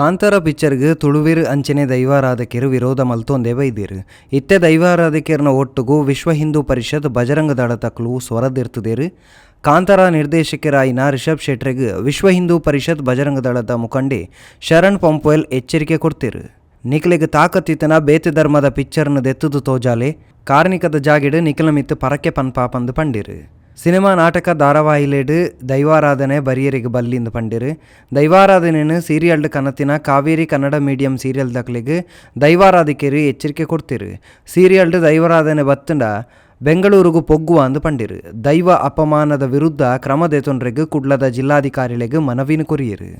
ಕಾಂತಾರ ಪಿಕ್ಚರ್ಗೆ ತುಳುವಿರ್ ಅಂಚನೆ ದೈವಾರಾಧಕರು ವಿರೋಧ ಮಲ್ತೊಂದೇ ಬೈದಿರು. ಇತ್ತೆ ದೈವಾರಾಧಕರನ ಒಟ್ಟುಗೂ ವಿಶ್ವ ಹಿಂದೂ ಪರಿಷತ್ ಬಜರಂಗ ದಳ ತಕ್ಕಲು ಸ್ವರದಿರ್ತದೇರು. ಕಾಂತಾರ ನಿರ್ದೇಶಕರಾಯಿನ ರಿಷಬ್ ಶೆಟ್ರಿಗೆ ವಿಶ್ವ ಹಿಂದೂ ಪರಿಷತ್ ಬಜರಂಗ ದಳದ ಮುಖಂಡೆ ಶರಣ್ ಪಂಪೋಯಲ್ ಎಚ್ಚರಿಕೆ ಕೊಡ್ತಿರು. ನಿಖಲಿಗೆ ತಾಕತ್ತಿತನ ಬೇತೆ ಧರ್ಮದ ಪಿಕ್ಚರ್ನ ದೆತ್ತದು ತೋಜಾಲೆ. ಕಾರ್ಣಿಕದ ಜಾಗಿಡು ನಿಖಲ ಪರಕ್ಕೆ ಪರಕೆ ಪನ್ಪಾಪಂದು ಪಂಡಿರು. ಸಿನಿಮಾ ನಾಟಕ ಧಾರಾವಾಹಿಲೇಡು ದೈವಾರಾಧನೆ ಬರಿಯರಿಗೆ ಬಲ್ಲಿಂದು ಪಂಡಿರು ದೈವಾರಾಧನೆಯನ್ನು ಸೀರಿಯಲ್ಡ್ ಕನತಿನ ಕಾವೇರಿ ಕನ್ನಡ ಮೀಡಿಯಂ ಸೀರಿಯಲ್ ದಕ್ಲಿಗೆ ದೈವಾರಾಧಿಕರು ಎಚ್ಚರಿಕೆ ಕೊಡ್ತಿರು ಸೀರಿಯಲ್ಡ್ ದೈವಾರಾಧನೆ ಬತ್ತಂಡ ಬೆಂಗಳೂರಿಗೂ ಪೊಗ್ಗುವ ಅಂದು ಪಂಡಿರು ದೈವ ಅಪಮಾನದ ವಿರುದ್ಧ ಕ್ರಮ ದೆತೊಂಡ್ರೆಗ್ ಕುಡ್ಲದ ಜಿಲ್ಲಾಧಿಕಾರಿಗಳಿಗೆ ಮನವಿನ ಕೊರಿಯರು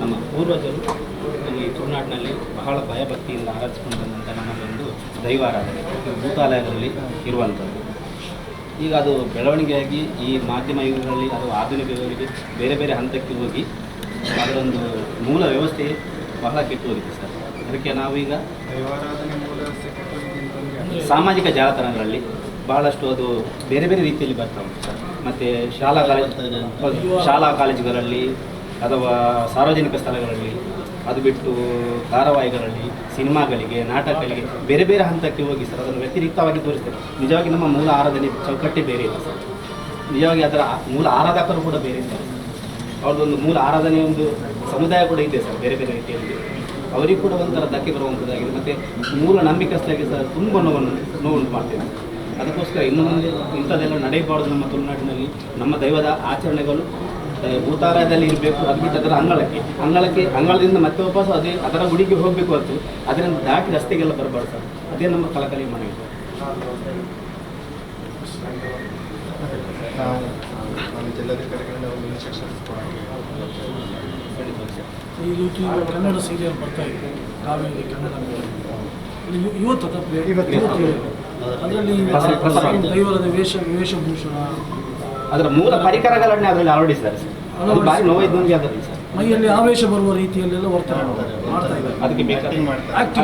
ನಮ್ಮ ಪೂರ್ವಜರು ಈ ತುಳುನಾಡಿನಲ್ಲಿ ಬಹಳ ಭಯಭಕ್ತಿಯಿಂದ ಆರಾಧಿಸಿಕೊಂಡು ಬಂದಂಥ ನಮ್ಮದೊಂದು ದೈವಾರಾಧನೆ ಭೂತಾಲಯಗಳಲ್ಲಿ ಭೂತಾಲಯದಲ್ಲಿ ಇರುವಂಥದ್ದು. ಈಗ ಅದು ಬೆಳವಣಿಗೆಯಾಗಿ ಈ ಮಾಧ್ಯಮ ಯುಗಗಳಲ್ಲಿ ಅದು ಆಧುನಿಕ ಯುಗಗಳಿಗೆ ಬೇರೆ ಬೇರೆ ಹಂತಕ್ಕೆ ಹೋಗಿ ಅದರೊಂದು ಮೂಲ ವ್ಯವಸ್ಥೆ ಬಹಳ ಕೆಟ್ಟು ಹೋಗಿದೆ ಸರ್. ಅದಕ್ಕೆ ನಾವೀಗ ಸಾಮಾಜಿಕ ಜಾಲತಾಣಗಳಲ್ಲಿ ಬಹಳಷ್ಟು ಅದು ಬೇರೆ ಬೇರೆ ರೀತಿಯಲ್ಲಿ ಬರ್ತಾ ಉಂಟು ಸರ್. ಮತ್ತು ಶಾಲಾ ಕಾಲೇಜ್ ಶಾಲಾ ಕಾಲೇಜುಗಳಲ್ಲಿ ಅಥವಾ ಸಾರ್ವಜನಿಕ ಸ್ಥಳಗಳಲ್ಲಿ ಅದು ಬಿಟ್ಟು ಧಾರಾವಾಹಿಗಳಲ್ಲಿ, ಸಿನಿಮಾಗಳಿಗೆ, ನಾಟಕಗಳಿಗೆ ಬೇರೆ ಬೇರೆ ಹಂತಕ್ಕೆ ಹೋಗಿ ಸರ್, ಅದನ್ನು ವ್ಯತಿರಿಕ್ತವಾಗಿ ತೋರಿಸ್ತೇವೆ ನಿಜವಾಗಿ ನಮ್ಮ ಮೂಲ ಆರಾಧನೆ ಚೌಕಟ್ಟೆ ಬೇರೆ ಇಲ್ಲ ಸರ್. ನಿಜವಾಗಿ ಅದರ ಮೂಲ ಆರಾಧಕರು ಕೂಡ ಬೇರೆ ಇದ್ದಾರೆ. ಅವ್ರದ್ದೊಂದು ಮೂಲ ಆರಾಧನೆ ಒಂದು ಸಮುದಾಯ ಕೂಡ ಇದೆ ಸರ್, ಬೇರೆ ಬೇರೆ ರೀತಿಯಲ್ಲಿ. ಅವರಿಗೂ ಕೂಡ ಒಂಥರ ಧಕ್ಕೆ ಬರುವಂಥದ್ದಾಗಿದೆ. ಮತ್ತು ಮೂಲ ನಂಬಿಕಸ್ಥರಿಗೆ ಸರ್ ತುಂಬ ನೋವನ್ನು, ನೋವುಂಟು ಮಾಡ್ತೇವೆ ಅದಕ್ಕೋಸ್ಕರ ಇನ್ನು ಮುಂದೆ ಇಂಥದ್ದೆಲ್ಲ ನಡೆಯಬಾರ್ದು ನಮ್ಮ ತುಳುನಾಡಿನಲ್ಲಿ. ನಮ್ಮ ದೈವದ ಆಚರಣೆಗಳು ಆ, ಭೂತಾಲಯದಲ್ಲಿ ಇರಬೇಕು ಅದು ಬಿಟ್ಟು ಅದರ ಅಂಗಳಕ್ಕೆ. ಅಂಗಳಕ್ಕೆ ಅಂಗಳದಿಂದ ಮತ್ತೆ ವಾಪಸ್ ಅದೇ ಅದರ ಗುಡಿಗೆ ಹೋಗಬೇಕು ಹೊರತು. ಅದರಿಂದ ದಾಟಿ ರಸ್ತೆಗೆಲ್ಲ ಬರಬಾರ್ದು ಸರ್. ಅದೇ ನಮ್ಮ ಕಲಕಲಿ ಮನವಿ ನಾವು ಜಿಲ್ಲಾಧಿಕಾರಿಗಳಿಂದ ಒಂದು ಇನ್ಸ್ಟ್ರಕ್ಷನ್ಸ್ ಕೊಡೋಕ್ಕೆ ಈಗ ಕನ್ನಡ ಸೀರಿಯಲ್ ಬರ್ತಾ ಇದೆ ಕಾವೇರಿ ಕನ್ನಡ ಇವತ್ತು ಅದರಲ್ಲಿ ದೈವರದ ವೇಷ ವೇಷಭೂಷಣ ಅದರ ಮೂಲ ಪರಿಕರಗಳನ್ನೇ ಅದರಲ್ಲಿ ಅಳವಡಿಸಿದ್ದಾರೆ ಮೈಯಲ್ಲಿ ಆವೇಶ ಬರುವ ರೀತಿಯಲ್ಲೆಲ್ಲ ವರ್ತನೆ ಮಾಡ್ತಾರೆ. ಮಾಡ್ತಾ ಇದ್ದಾರೆ. ಅದಕ್ಕೆ ಬೇಕಾದ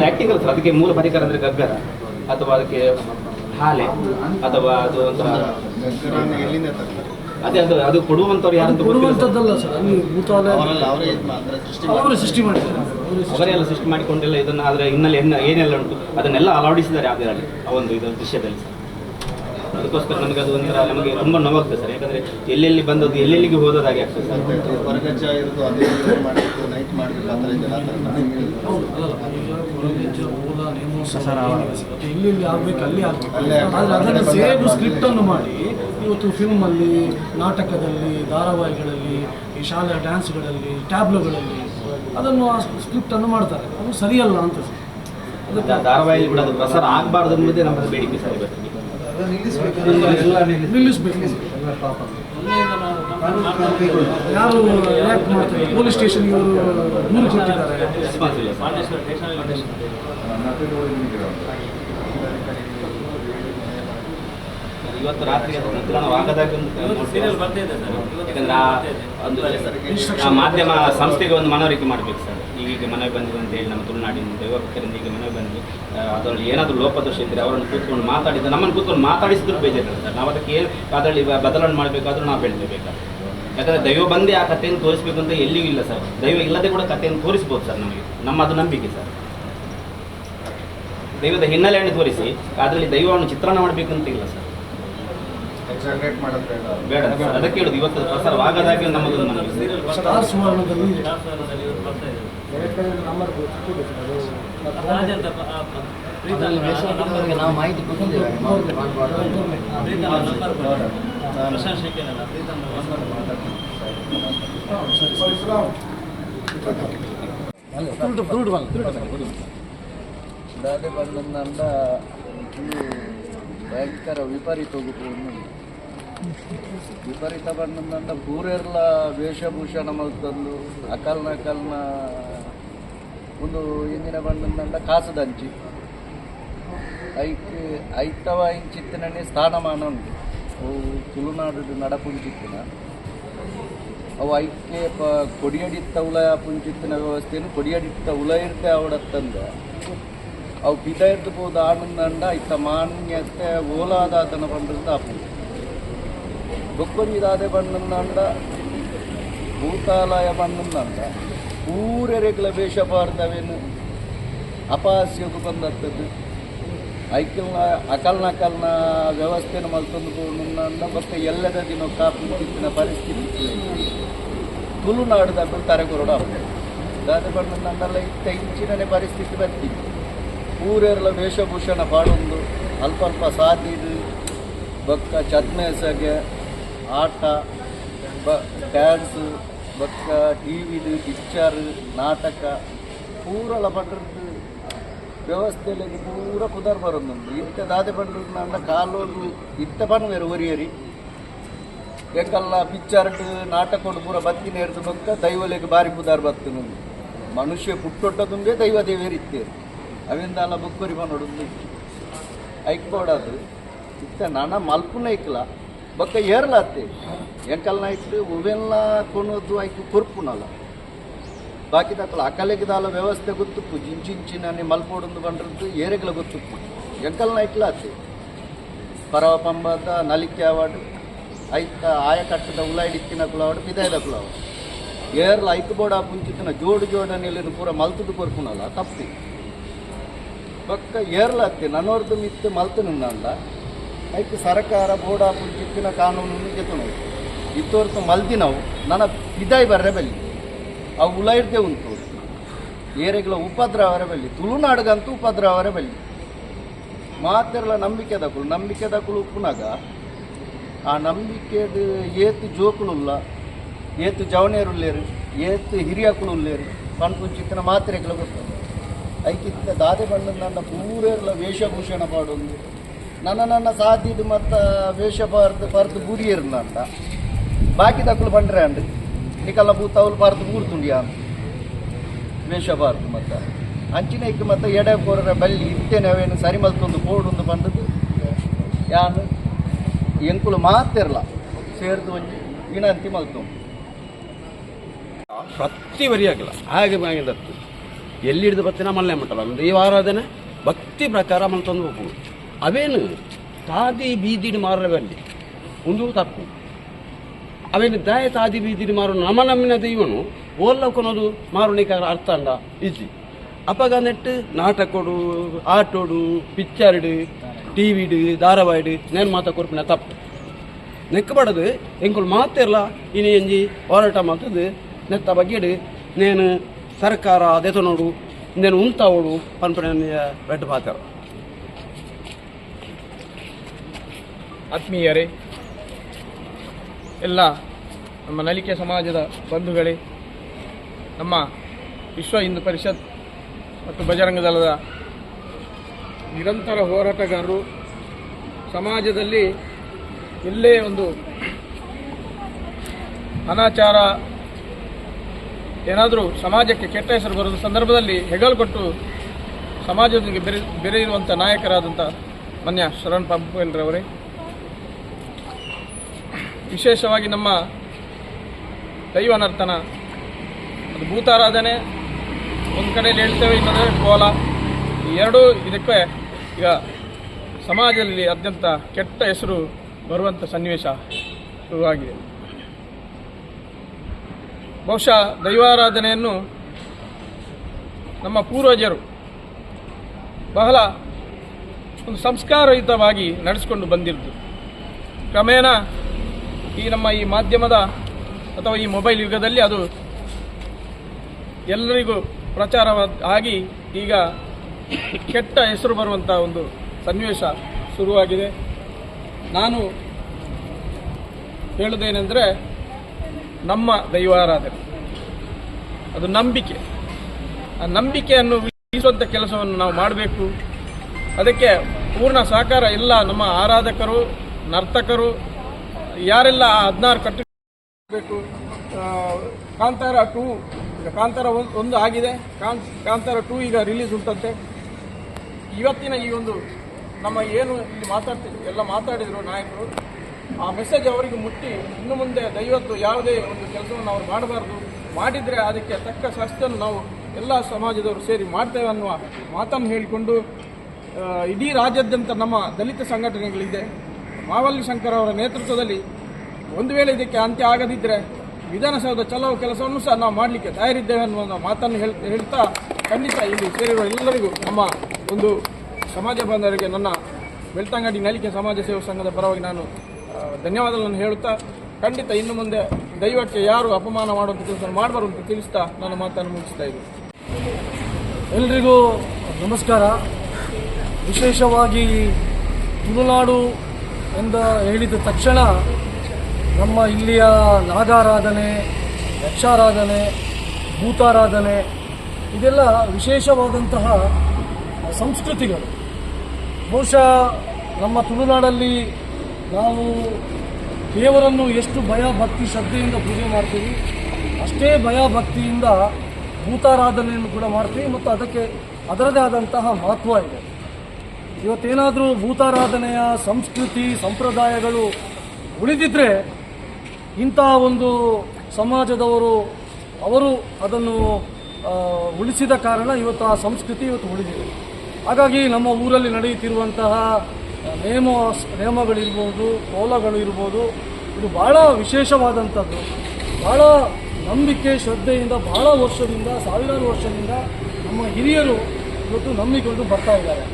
ಆಕ್ಟಿಂಗ್ ಅಲ್ಲ ಅದಕ್ಕೆ ಮೂಲ ಪರಿಕರ ಅಂದರೆ ಗಗ್ಗರ. ಅಥವಾ ಅದಕ್ಕೆ ಹಾಲೆ. ಅಥವಾ ಅದು ಒಂಥರ ಅದೇ ಅದು ಅದು ಕೊಡುವಂಥವ್ರು ಯಾರು ಗೊತ್ತಿಲ್ಲ ಸರ್. ಕೊಡುವಂಥದ್ದಲ್ಲ ಸರ್. ಅಲ್ಲಿ ಭೂತಾಲಯ ಅವರೇ ಸೃಷ್ಟಿ ಮಾಡಿದ್ದಾರೆ ಅವರೇ ಎಲ್ಲ ಅವರೆಲ್ಲ ಸೃಷ್ಟಿ ಮಾಡಿಕೊಂಡಿಲ್ಲ ಇದನ್ನು ಅದರ ಹಿನ್ನೆಲೆ ಏನ ಏನೆಲ್ಲ ಉಂಟು ಅದನ್ನೆಲ್ಲ ಅಳವಡಿಸಿದ್ದಾರೆ ಅದರಲ್ಲಿ ಆ ಒಂದು ಇದು ದೃಶ್ಯದಲ್ಲಿ. ಸರ್ ಅದಕ್ಕೋಸ್ಕರ ನಮಗೆ ಅದು ಒಂಥರ ನಮಗೆ ತುಂಬ ನೋವಾಗ್ತದೆ ಸರ್. ಯಾಕಂದರೆ ಎಲ್ಲೆಲ್ಲಿ ಬಂದದ್ದು ಎಲ್ಲೆಲ್ಲಿಗೆ ಹೋದದಾಗೆ ಆಗ್ತದೆ ಸರ್. ಹೊರಗಜ್ಜ ಇರೋದು ಅದೇ ನೈಟ್ ಆ ಥರ ಆ ಥರ ಎಲ್ಲೆಲ್ಲಿ ಆಗಬೇಕು ಅಲ್ಲಿ ಆಗಬೇಕು. ಅಲ್ಲೇ ಆದರೆ ಅದನ್ನು ಸೇಮ್ ಸ್ಕ್ರಿಪ್ಟನ್ನು ಮಾಡಿ ಇವತ್ತು ಫಿಲ್ಮಲ್ಲಿ ನಾಟಕದಲ್ಲಿ ಧಾರಾವಾಹಿಗಳಲ್ಲಿ ಈ ಶಾಲೆಯ ಡ್ಯಾನ್ಸ್ಗಳಲ್ಲಿ ಟ್ಯಾಬ್ಲೋಗಳಲ್ಲಿ ಅದನ್ನು ಆ ಸ್ಕ್ರಿಪ್ಟನ್ನು ಮಾಡ್ತಾರೆ. ಅದು ಸರಿಯಲ್ಲ ಅಂತ ಸರ್. ಅದು ದಾ- ಧಾರಾವಾಹಿಯಲ್ಲಿ ಕೂಡ ಅದು ಪ್ರಸಾರ ಆಗಬಾರ್ದು ಅನ್ನೋದೇ ನಮ್ಮದು ಬೇಡಿಕೆ ಸರ್ ಇವತ್ತಿಗೆ. ನಿಲ್ಲಿಸಬೇಕು ಯಾರು ರಿಯಾಕ್ಟ್ ಮಾಡ್ತಾರೆ? ಪೊಲೀಸ್ ಸ್ಟೇಷನ್ ಇವರು ದೂರು ಕೊಟ್ಟಿದ್ದಾರೆ ಇವತ್ತು ರಾತ್ರಿ ಮುದ್ರಣವಾಗದಾಗ ಒಂದು ಮಾಧ್ಯಮ ಸಂಸ್ಥೆಗೆ ಒಂದು ಮನವರಿಕೆ ಮಾಡಬೇಕು ಸರ್. ಈಗೀಗ ಮನವಿ ಬಂದಿದೆ ಅಂತ ಹೇಳಿ ನಮ್ಮ ತುಳುನಾಡಿನ ದೈವಭಕ್ತರಿಂದ ಈಗ ಮನವಿ ಬಂದು ಅದರಲ್ಲಿ ಏನಾದರೂ ಲೋಪದೋಷ ಇದ್ದರೆ ಅವರನ್ನು ಕೂತ್ಕೊಂಡು ಮಾತಾಡಿದ ನಮ್ಮನ್ನು ಕೂತ್ಕೊಂಡು ಮಾತಾಡಿಸಿದ್ರು ಬೇಜಾರು ಸರ್. ನಾವು ಅದಕ್ಕೆ ಏನು ಅದರಲ್ಲಿ ಬದಲಾವಣೆ ಮಾಡಬೇಕಾದ್ರೂ ನಾವು ಬೆಳೆಸಬೇಕಾಗ್ತದೆ ಯಾಕಂದರೆ ದೈವ ಬಂದೇ ಆ ಕಥೆಯನ್ನು ತೋರಿಸಬೇಕು ಅಂತ ಎಲ್ಲಿಯೂ ಇಲ್ಲ ಸರ್. ದೈವ ಇಲ್ಲದೆ ಕೂಡ ಕಥೆಯನ್ನು ತೋರಿಸ್ಬೋದು ಸರ್ ನಮಗೆ. ನಮ್ಮ ಅದು ನಂಬಿಕೆ ಸರ್. ದೈವದ ಹಿನ್ನೆಲೆಯನ್ನು ತೋರಿಸಿ ಅದರಲ್ಲಿ ದೈವವನ್ನು ಚಿತ್ರಣ ಮಾಡಬೇಕು ಅಂತ ಇಲ್ಲ ಸರ್. ಬೇಡ. ಅದಕ್ಕೆ ಹೇಳುದು ಇವತ್ತು ಪ್ರಸಾರವಾಗದಾಗೆ ನಮ್ಮದು ನಾವು ಮಾಹಿತಿ ಭಯಂಕರ ವಿಪರೀತ ಹೋಗುತ್ತೆ ವಿಪರೀತ ಬಂದಂದ ಪೂರೆಲ್ಲ ವೇಷಭೂಷಣ ಮಲ್ತಂದು ಅಕಲ್ನ ಅಕಲ್ನ ಒಂದು ಇಂದಿನ ಬಂದಂದ ಕಾಸದಂಚಿ ಐಕ್, ಐತವ ಇಂಚಿತ್ತಿನೇ ಸ್ಥಾನಮಾನ ಉಂಟು. ಅವು ತುಳುನಾಡು ನಡಪುಂಚಿತ್ತಿನ ಅವು ಐಕ್ಯ ಪ, ಕೊಡಿಯಡಿತ್ತ ಉಲಯ ಪುಂಚಿತ್ತಿನ ವ್ಯವಸ್ಥೆಯನ್ನು ಕೊಡಿಯಡಿತ್ತ ಉಲ ಇರ್ತೆ ಅವಡತ್ತಂದ. ಅವು ಪಿದ ಇರ್ದು ಹೋದ ಇತ್ತ ಮಾನ್ಯತೆ ಓಲಾದಾತನ ಬಂದಿರ್ತ ಅಪ್ಪು ಬೊಕ್ಕೊಂಜಿದಾದೆ ಬಂದಂದ ಭೂತಾಲಯ ಬಣ್ಣಂದಂಡ ಪೂರೆರೆಗಳ ವೇಷ ಪಾಡ್ತವೇನು ಅಪಾಸ್ಯకు ಬಂದತ್ತದ್ದು ಐಕಲ್ನ ಅಕಲ್ನ ಅಕಲ್ನ ವ್ಯವಸ್ಥೆನ ಮಲ್ತೊಂದು ಕೊಂಡ ಮತ್ತೆ ಎಲ್ಲದ ದಿನ ಕಾಪು ತಿಕ್ಕಿನ ಪರಿಸ್ಥಿತಿ ತುಳುನಾಡುದ ತರೆಗೊರಡು ದಾದೆ ಬಣ್ಣ ನನ್ನೆಲ್ಲ ಇತ್ತ ಪರಿಸ್ಥಿತಿ ಬರ್ತಿತ್ತು ಊರೆಲ್ಲ ವೇಷಭೂಷಣ ಪಾಡೊಂದು ಅಲ್ಪ ಅಲ್ಪ ಸಾದಿದು ಬೊಕ್ಕ ಚದ್ಮೇಸಗೆ, ಆಟ, ಬ ಡ್ಯಾನ್ಸ್ ಬೊಕ್ಕ ಟಿ ವಿದು ನಾಟಕ ಪೂರಲ ಪಟ್ಟದ್ದು ವ್ಯವಸ್ಥೆಯಲ್ಲಿ ಪೂರ ಪುದರ್ ಬರೋದೊಂದು ಇತ್ತ ದಾದೆ ಪಂಡ್ರದ್ದು ನನ್ನ ಕಾಲೋದು ಇತ್ತ ಬನ್ವೇರು ಒರಿಯರಿ. ಏಕಲ್ಲ ಪಿಕ್ಚರ್ ನಾಟಕ ಪೂರ ಬತ್ತಿನ ಹಿಡಿದು ಬಕ್ಕ, ದೈವಲೆಗೆ ಬಾರಿ ಪುದಾರ್ ಬತ್ತು ಮನುಷ್ಯ ಪುಟ್ಟೊಟ್ಟದುಂದೇ ದೈವ ದೇವೇರಿತ್ತೇರು ಅವಿಂದ ಅಲ್ಲ ಬುಕ್ಕರಿ ಬಂದೊಡದು ಐಕ್ಬೋಡದು ಇತ್ತ ನನ್ನ ಮಲ್ಪುನ ಐಕ್ಲ ಬೊಕ್ಕ ಏರ್ಲಾತ್ತೆ ಎಂಕಲ್ನ ಇಟ್ಟು ಉವೆಲ್ಲ ಕೊನೋದು ಐಕು ಕೊರ್ಪುನಲ್ಲ ಬಾಕಿ ತಕ್ಕಲ ಅಕಲೆಗಿದಾಲ ವ್ಯವಸ್ಥೆ ಗೊತ್ತುಪ್ಪು ಜಿಂಚಿಂಚಿನ ಮಲ್ಪೋಡೊಂದು ಬಂದ್ರದ್ದು ಏರೆಗಳ ಗೊತ್ತುಪ್ಪು ಎಂಕಲ್ನ ಐಕ್ಲಾತ್ತೆ ಪರವ ಪಂಬದ ನಲಿಕೆ ಅವಾರ್ಡ್ ಐತ ಆಯಕಟ್ಟದ ಉಲಾಯ್ಡಿಕ್ಕಿನ ಕುಲಾವಾಡು ಪಿದಾಯದ ಕುಲಾವಾಡು ಏರ್ಲ ಐಕ್ ಬೋಡ ಪುಂಚಿತ್ತಿನ ಜೋಡು ಜೋಡನೆಯಲ್ಲಿ ಪೂರ ಮಲ್ತುದು ಕೊರ್ಪುನಲ್ಲ ತಪ್ಪಿ ಬೊಕ್ಕ ಏರ್ಲತ್ತೆ ನನ್ನೋರ್ದು ಮಿತ್ತು ಮಲ್ತು ನಿಂದ ಐಕ್ ಸರ್ಕಾರ ಬೋಡಾಪುರ ಪುಂಚಿತ್ತಿನ ಕಾನೂನು ಜೊತೆ ಇತ್ತೋರ್ತು ಮಲ್ದಿನವು, ನನ್ನ ಪಿದಾಯಿ ಬರ್ರೆ ಬಲ್ಲಿ. ಅವು ಉಲಾಯ್ದೆ ಉಂಟು. ಏರೆಗಳ ಉಪದ್ರವರ ಬಲ್ಲಿ. ತುಳುನಾಡುಗಂತೂ ಉಪದ್ರವರ ಬಲ್ಲಿ. ಮಾತೆರ್ಲ ನಂಬಿಕೆ ದಕ್ಕಳು ನಂಬಿಕೆ ದಕ್ಕಳು ಪುನಗ. ಆ ನಂಬಿಕೆದ ಏತು ಜೋಕುಳುಲ್ಲ, ಏತು ಜವನೇರುಳ್ಳೇರು ಏತು ಹಿರಿಯಕುಳುಳ್ಳೇರು ಪಂಪುಂಚಿತ್ತಿನ ಮಾತ್ರೆಗಳು ಗೊತ್ತದು ಐಕಿತ್ತ ದಾದೆ ಬಣ್ಣ ನನ್ನ ಪೂರೆಲ್ಲ ವೇಷಭೂಷಣ ಪಾಡೊಂದು. ನನ್ನ ನನ್ನ ಸಾಧ್ಯದ ಮತ್ತು ವೇಷ ಪಾರ್ದು ಪಾರ್ದು ಬುರಿಯರು ಅಂತ. ಬಾಕಿ ತಕ್ಕಳು ಬಂಡ್ರೆ ಅಂಡು ನಿಕಲ್ಲ ಬೂತವಲು ಪಾರ್ದು ಅಂತ. ವೇಷ ಪಾರ್ದು ಮತ್ತು. ಅಂಚಿನ ಇಕ್ಕ ಮತ್ತು ಎಡೆ ಕೋರರ ಬಲ್ಲಿ ಇತ್ತೇನೆ ಅವೇನು ಸರಿ ಮಲ್ತೊಂದು ಕೋಡೊಂದು ಬಂದದ್ದು. ಯಾನು? ಎಂಕುಲು ಮಾತಿರಲ್ಲ ಸೇರ್ದು ಒಂಜಿ ವಿನಂತಿ ಮಲ್ತು ಪ್ರತಿ ಬರಿಯಾಗಿಲ್ಲ ಹಾಗೆ ಆಗಿದ್ದತ್ತು ಎಲ್ಲಿಡ್ದು ಬತ್ತಿನ ಮಲ್ಲೆ ಮಟ್ಟಲ್ಲ ಒಂದು ಈ ಆರಾಧನೆ ಭಕ್ತಿ ಪ್ರಕಾರ ಮಲ್ತೊಂದು ಹೋಗ್ಬೋದು ಅವೇನು ತಾದಿ ಬೀದಿ ಮಾರವಲ್ಲಿ. ಒಂದು ತಪ್ಪು. ಅವೇನು ದಯ ತಾದಿ ಬೀದಿ ಮಾರು ನಮ್ಮ ನಮ್ಮಿನ ದೈವನು ಓಲ್ಲ ಕೊನೋದು ಮಾರು ಅರ್ಥ ಅಲ್ಲ ಈಜಿ ಅಪಗ ನೆಟ್ಟು ನಾಟಕ ಆಟೋಡು ಪಿಕ್ಚರ್ ಇಡು ಟಿ ವಿ ಇಡು, ಧಾರಾವಾಹಿ ಇಡು, ನೇನು ಮಾತಾ ಕೊರಪ ತಪ್ಪು. ನೆಕ್ಕ ಬಡದು ಹೆಂಗ್ ಮಾತಿರಲ್ಲ ಇನ್ನು ಎಂಜಿ ಹೋರಾಟ ಮಾಡ್ತದೆ ನೆತ್ತ ಬಗ್ಗೆ ಇಡು. ನೇನು ಸರ್ಕಾರ ದೇತನೋಡು ನೇನು ಉಂಟು ಅವಳು ಪಂಪಣೆಯ ಬೆಟ್ಟ ಆತ್ಮೀಯರೇ, ಎಲ್ಲ ನಮ್ಮ ನಲಿಕೆ ಸಮಾಜದ ಬಂಧುಗಳೇ, ನಮ್ಮ ವಿಶ್ವ ಹಿಂದೂ ಪರಿಷತ್ ಮತ್ತು ಬಜರಂಗ ದಳದ ನಿರಂತರ ಹೋರಾಟಗಾರರು, ಸಮಾಜದಲ್ಲಿ ಎಲ್ಲೇ ಒಂದು ಅನಾಚಾರ ಏನಾದರೂ ಸಮಾಜಕ್ಕೆ ಕೆಟ್ಟ ಹೆಸರು ಬರುವ ಸಂದರ್ಭದಲ್ಲಿ ಹೆಗಲು ಕೊಟ್ಟು ಸಮಾಜದೊಂದಿಗೆ ಬೆರೆ ಬೆರೆಯಿರುವಂಥ ನಾಯಕರಾದಂಥ ಮನ್ಯ ಶರಣ್ ಪಂಪೇಲ್ರವರೇ ವಿಶೇಷವಾಗಿ ನಮ್ಮ ದೈವ ನರ್ತನ, ಅದು ಭೂತಾರಾಧನೆ. ಒಂದು ಕಡೆಯಲ್ಲಿ ಹೇಳ್ತೇವೆ, ಇನ್ನೊಂದು ಕೋಲ. ಈ ಎರಡೂ ಇದಕ್ಕೆ ಈಗ ಸಮಾಜದಲ್ಲಿ ಅತ್ಯಂತ ಕೆಟ್ಟ ಹೆಸರು ಬರುವಂಥ ಸನ್ನಿವೇಶ ಶುರುವಾಗಿದೆ. ಬಹುಶಃ ದೈವಾರಾಧನೆಯನ್ನು ನಮ್ಮ ಪೂರ್ವಜರು ಬಹಳ ಒಂದು ಸಂಸ್ಕಾರಯುತವಾಗಿ ನಡೆಸಿಕೊಂಡು ಬಂದಿದ್ದು ಕ್ರಮೇಣ ಈ ನಮ್ಮ ಈ ಮಾಧ್ಯಮದ ಅಥವಾ ಈ ಮೊಬೈಲ್ ಯುಗದಲ್ಲಿ ಅದು ಎಲ್ಲರಿಗೂ ಪ್ರಚಾರ ಆಗಿ ಈಗ ಕೆಟ್ಟ ಹೆಸರು ಬರುವಂಥ ಒಂದು ಸನ್ನಿವೇಶ ಶುರುವಾಗಿದೆ. ನಾನು ಹೇಳುವುದೇನೆಂದರೆ ನಮ್ಮ ದೈವಾರಾಧನೆ. ಅದು ನಂಬಿಕೆ. ಆ ನಂಬಿಕೆಯನ್ನು ಉಳಿಸುವಂಥ ಕೆಲಸವನ್ನು ನಾವು ಮಾಡಬೇಕು. ಅದಕ್ಕೆ ಪೂರ್ಣ ಸಹಕಾರ ಎಲ್ಲ ನಮ್ಮ ಆರಾಧಕರು, ನರ್ತಕರು ಯಾರೆಲ್ಲ ಹದಿನಾರು ಕಟ್ಟಬೇಕು ಕಾಂತಾರ ಟೂ, ಕಾಂತಾರ ಒಂದು ಆಗಿದೆ. ಕಾಂತಾರ ಟೂ ಈಗ ರಿಲೀಸ್ ಉಂಟಂತೆ. ಇವತ್ತಿನ ಈ ಒಂದು ನಮ್ಮ ಏನು ಇಲ್ಲಿ ಮಾತಾಡ್ತೀವಿ ಎಲ್ಲ ಮಾತಾಡಿದರು ನಾಯಕರು, ಆ ಮೆಸೇಜ್ ಅವರಿಗೆ ಮುಟ್ಟಿ, ಇನ್ನು ಮುಂದೆ ದಯವತ್ತು ಯಾವುದೇ ಒಂದು ಕೆಲಸವನ್ನು ಅವರು ಮಾಡಬಾರ್ದು. ಮಾಡಿದರೆ ಅದಕ್ಕೆ ತಕ್ಕ ಶಾಸ್ತಿಯನ್ನು ನಾವು ಎಲ್ಲ ಸಮಾಜದವರು ಸೇರಿ ಮಾಡ್ತೇವೆ ಅನ್ನುವ ಮಾತನ್ನು ಹೇಳಿಕೊಂಡು ಇಡೀ ರಾಜ್ಯಾದ್ಯಂತ ನಮ್ಮ ದಲಿತ ಸಂಘಟನೆಗಳಿದೆ. ಮಾವಲ್ಲಿ ಶಂಕರ್ ಅವರ ನೇತೃತ್ವದಲ್ಲಿ ಒಂದು ವೇಳೆ ಇದಕ್ಕೆ ಅಂತ್ಯ ಆಗದಿದ್ದರೆ ವಿಧಾನಸೌಧ ಚಲೋ ಕೆಲಸವನ್ನು ಸಹ ನಾವು ಮಾಡಲಿಕ್ಕೆ ತಯಾರಿದ್ದೇವೆ ಅನ್ನುವ ಮಾತನ್ನು ಹೇಳ್, ಹೇಳ್ತಾ ಖಂಡಿತ ಇಲ್ಲಿ ಸೇರಿರುವ ಎಲ್ಲರಿಗೂ ನಮ್ಮ ಒಂದು ಸಮಾಜ ಬಾಂಧವರಿಗೆ ನನ್ನ ಬೆಳ್ತಂಗಡಿ ನಲಿಕೆ ಸಮಾಜ ಸೇವಾ ಸಂಘದ ಪರವಾಗಿ ನಾನು ಧನ್ಯವಾದಗಳನ್ನು ಹೇಳುತ್ತಾ ಖಂಡಿತ ಇನ್ನು ಮುಂದೆ ದೈವಕ್ಕೆ ಯಾರು ಅಪಮಾನ ಮಾಡುವಂಥ ಕೆಲಸ ಮಾಡಬಾರ್ದು ಅಂತ ತಿಳಿಸ್ತಾ ನನ್ನ ಮಾತನ್ನು ಮುಗಿಸ್ತಾ ಇದ್ದೀನಿ. ಎಲ್ರಿಗೂ ನಮಸ್ಕಾರ. ವಿಶೇಷವಾಗಿ ತುಳುನಾಡು ಎಂದ ಹೇಳಿದ ತಕ್ಷಣ ನಮ್ಮ ಇಲ್ಲಿಯ ನಾಗಾರಾಧನೆ, ಯಕ್ಷಾರಾಧನೆ, ಭೂತಾರಾಧನೆ, ಇದೆಲ್ಲ ವಿಶೇಷವಾದಂತಹ ಸಂಸ್ಕೃತಿಗಳು. ಬಹುಶಃ ನಮ್ಮ ತುಳುನಾಡಲ್ಲಿ ನಾವು ದೇವರನ್ನು ಎಷ್ಟು ಭಯ, ಭಕ್ತಿ, ಶ್ರದ್ಧೆಯಿಂದ ಪೂಜೆ ಮಾಡ್ತೀವಿ, ಅಷ್ಟೇ ಭಯ, ಭಕ್ತಿಯಿಂದ ಭೂತಾರಾಧನೆಯನ್ನು ಕೂಡ ಮಾಡ್ತೀವಿ ಮತ್ತು ಅದಕ್ಕೆ ಅದರದೇ ಆದಂತಹ ಮಹತ್ವ ಇದೆ. ಇವತ್ತೇನಾದರೂ ಭೂತಾರಾಧನೆಯ ಸಂಸ್ಕೃತಿ, ಸಂಪ್ರದಾಯಗಳು ಉಳಿದಿದ್ದರೆ ಇಂತಹ ಒಂದು ಸಮಾಜದವರು, ಅವರು ಅದನ್ನು ಉಳಿಸಿದ ಕಾರಣ ಇವತ್ತು ಆ ಸಂಸ್ಕೃತಿ ಇವತ್ತು ಉಳಿದಿದೆ. ಹಾಗಾಗಿ ನಮ್ಮ ಊರಲ್ಲಿ ನಡೆಯುತ್ತಿರುವಂತಹ ನೇಮ, ನೇಮಗಳಿರ್ಬೋದು, ಕೋಲಗಳು ಇರ್ಬೋದು, ಇದು ಬಹಳ ವಿಶೇಷವಾದಂಥದ್ದು. ಬಹಳ ನಂಬಿಕೆ, ಶ್ರದ್ಧೆಯಿಂದ, ಬಹಳ ವರ್ಷದಿಂದ, ಸಾವಿರಾರು ವರ್ಷದಿಂದ ನಮ್ಮ ಹಿರಿಯರು ಇವತ್ತು ನಂಬಿಕೊಂಡು ಬರ್ತಾ ಇದ್ದಾರೆ.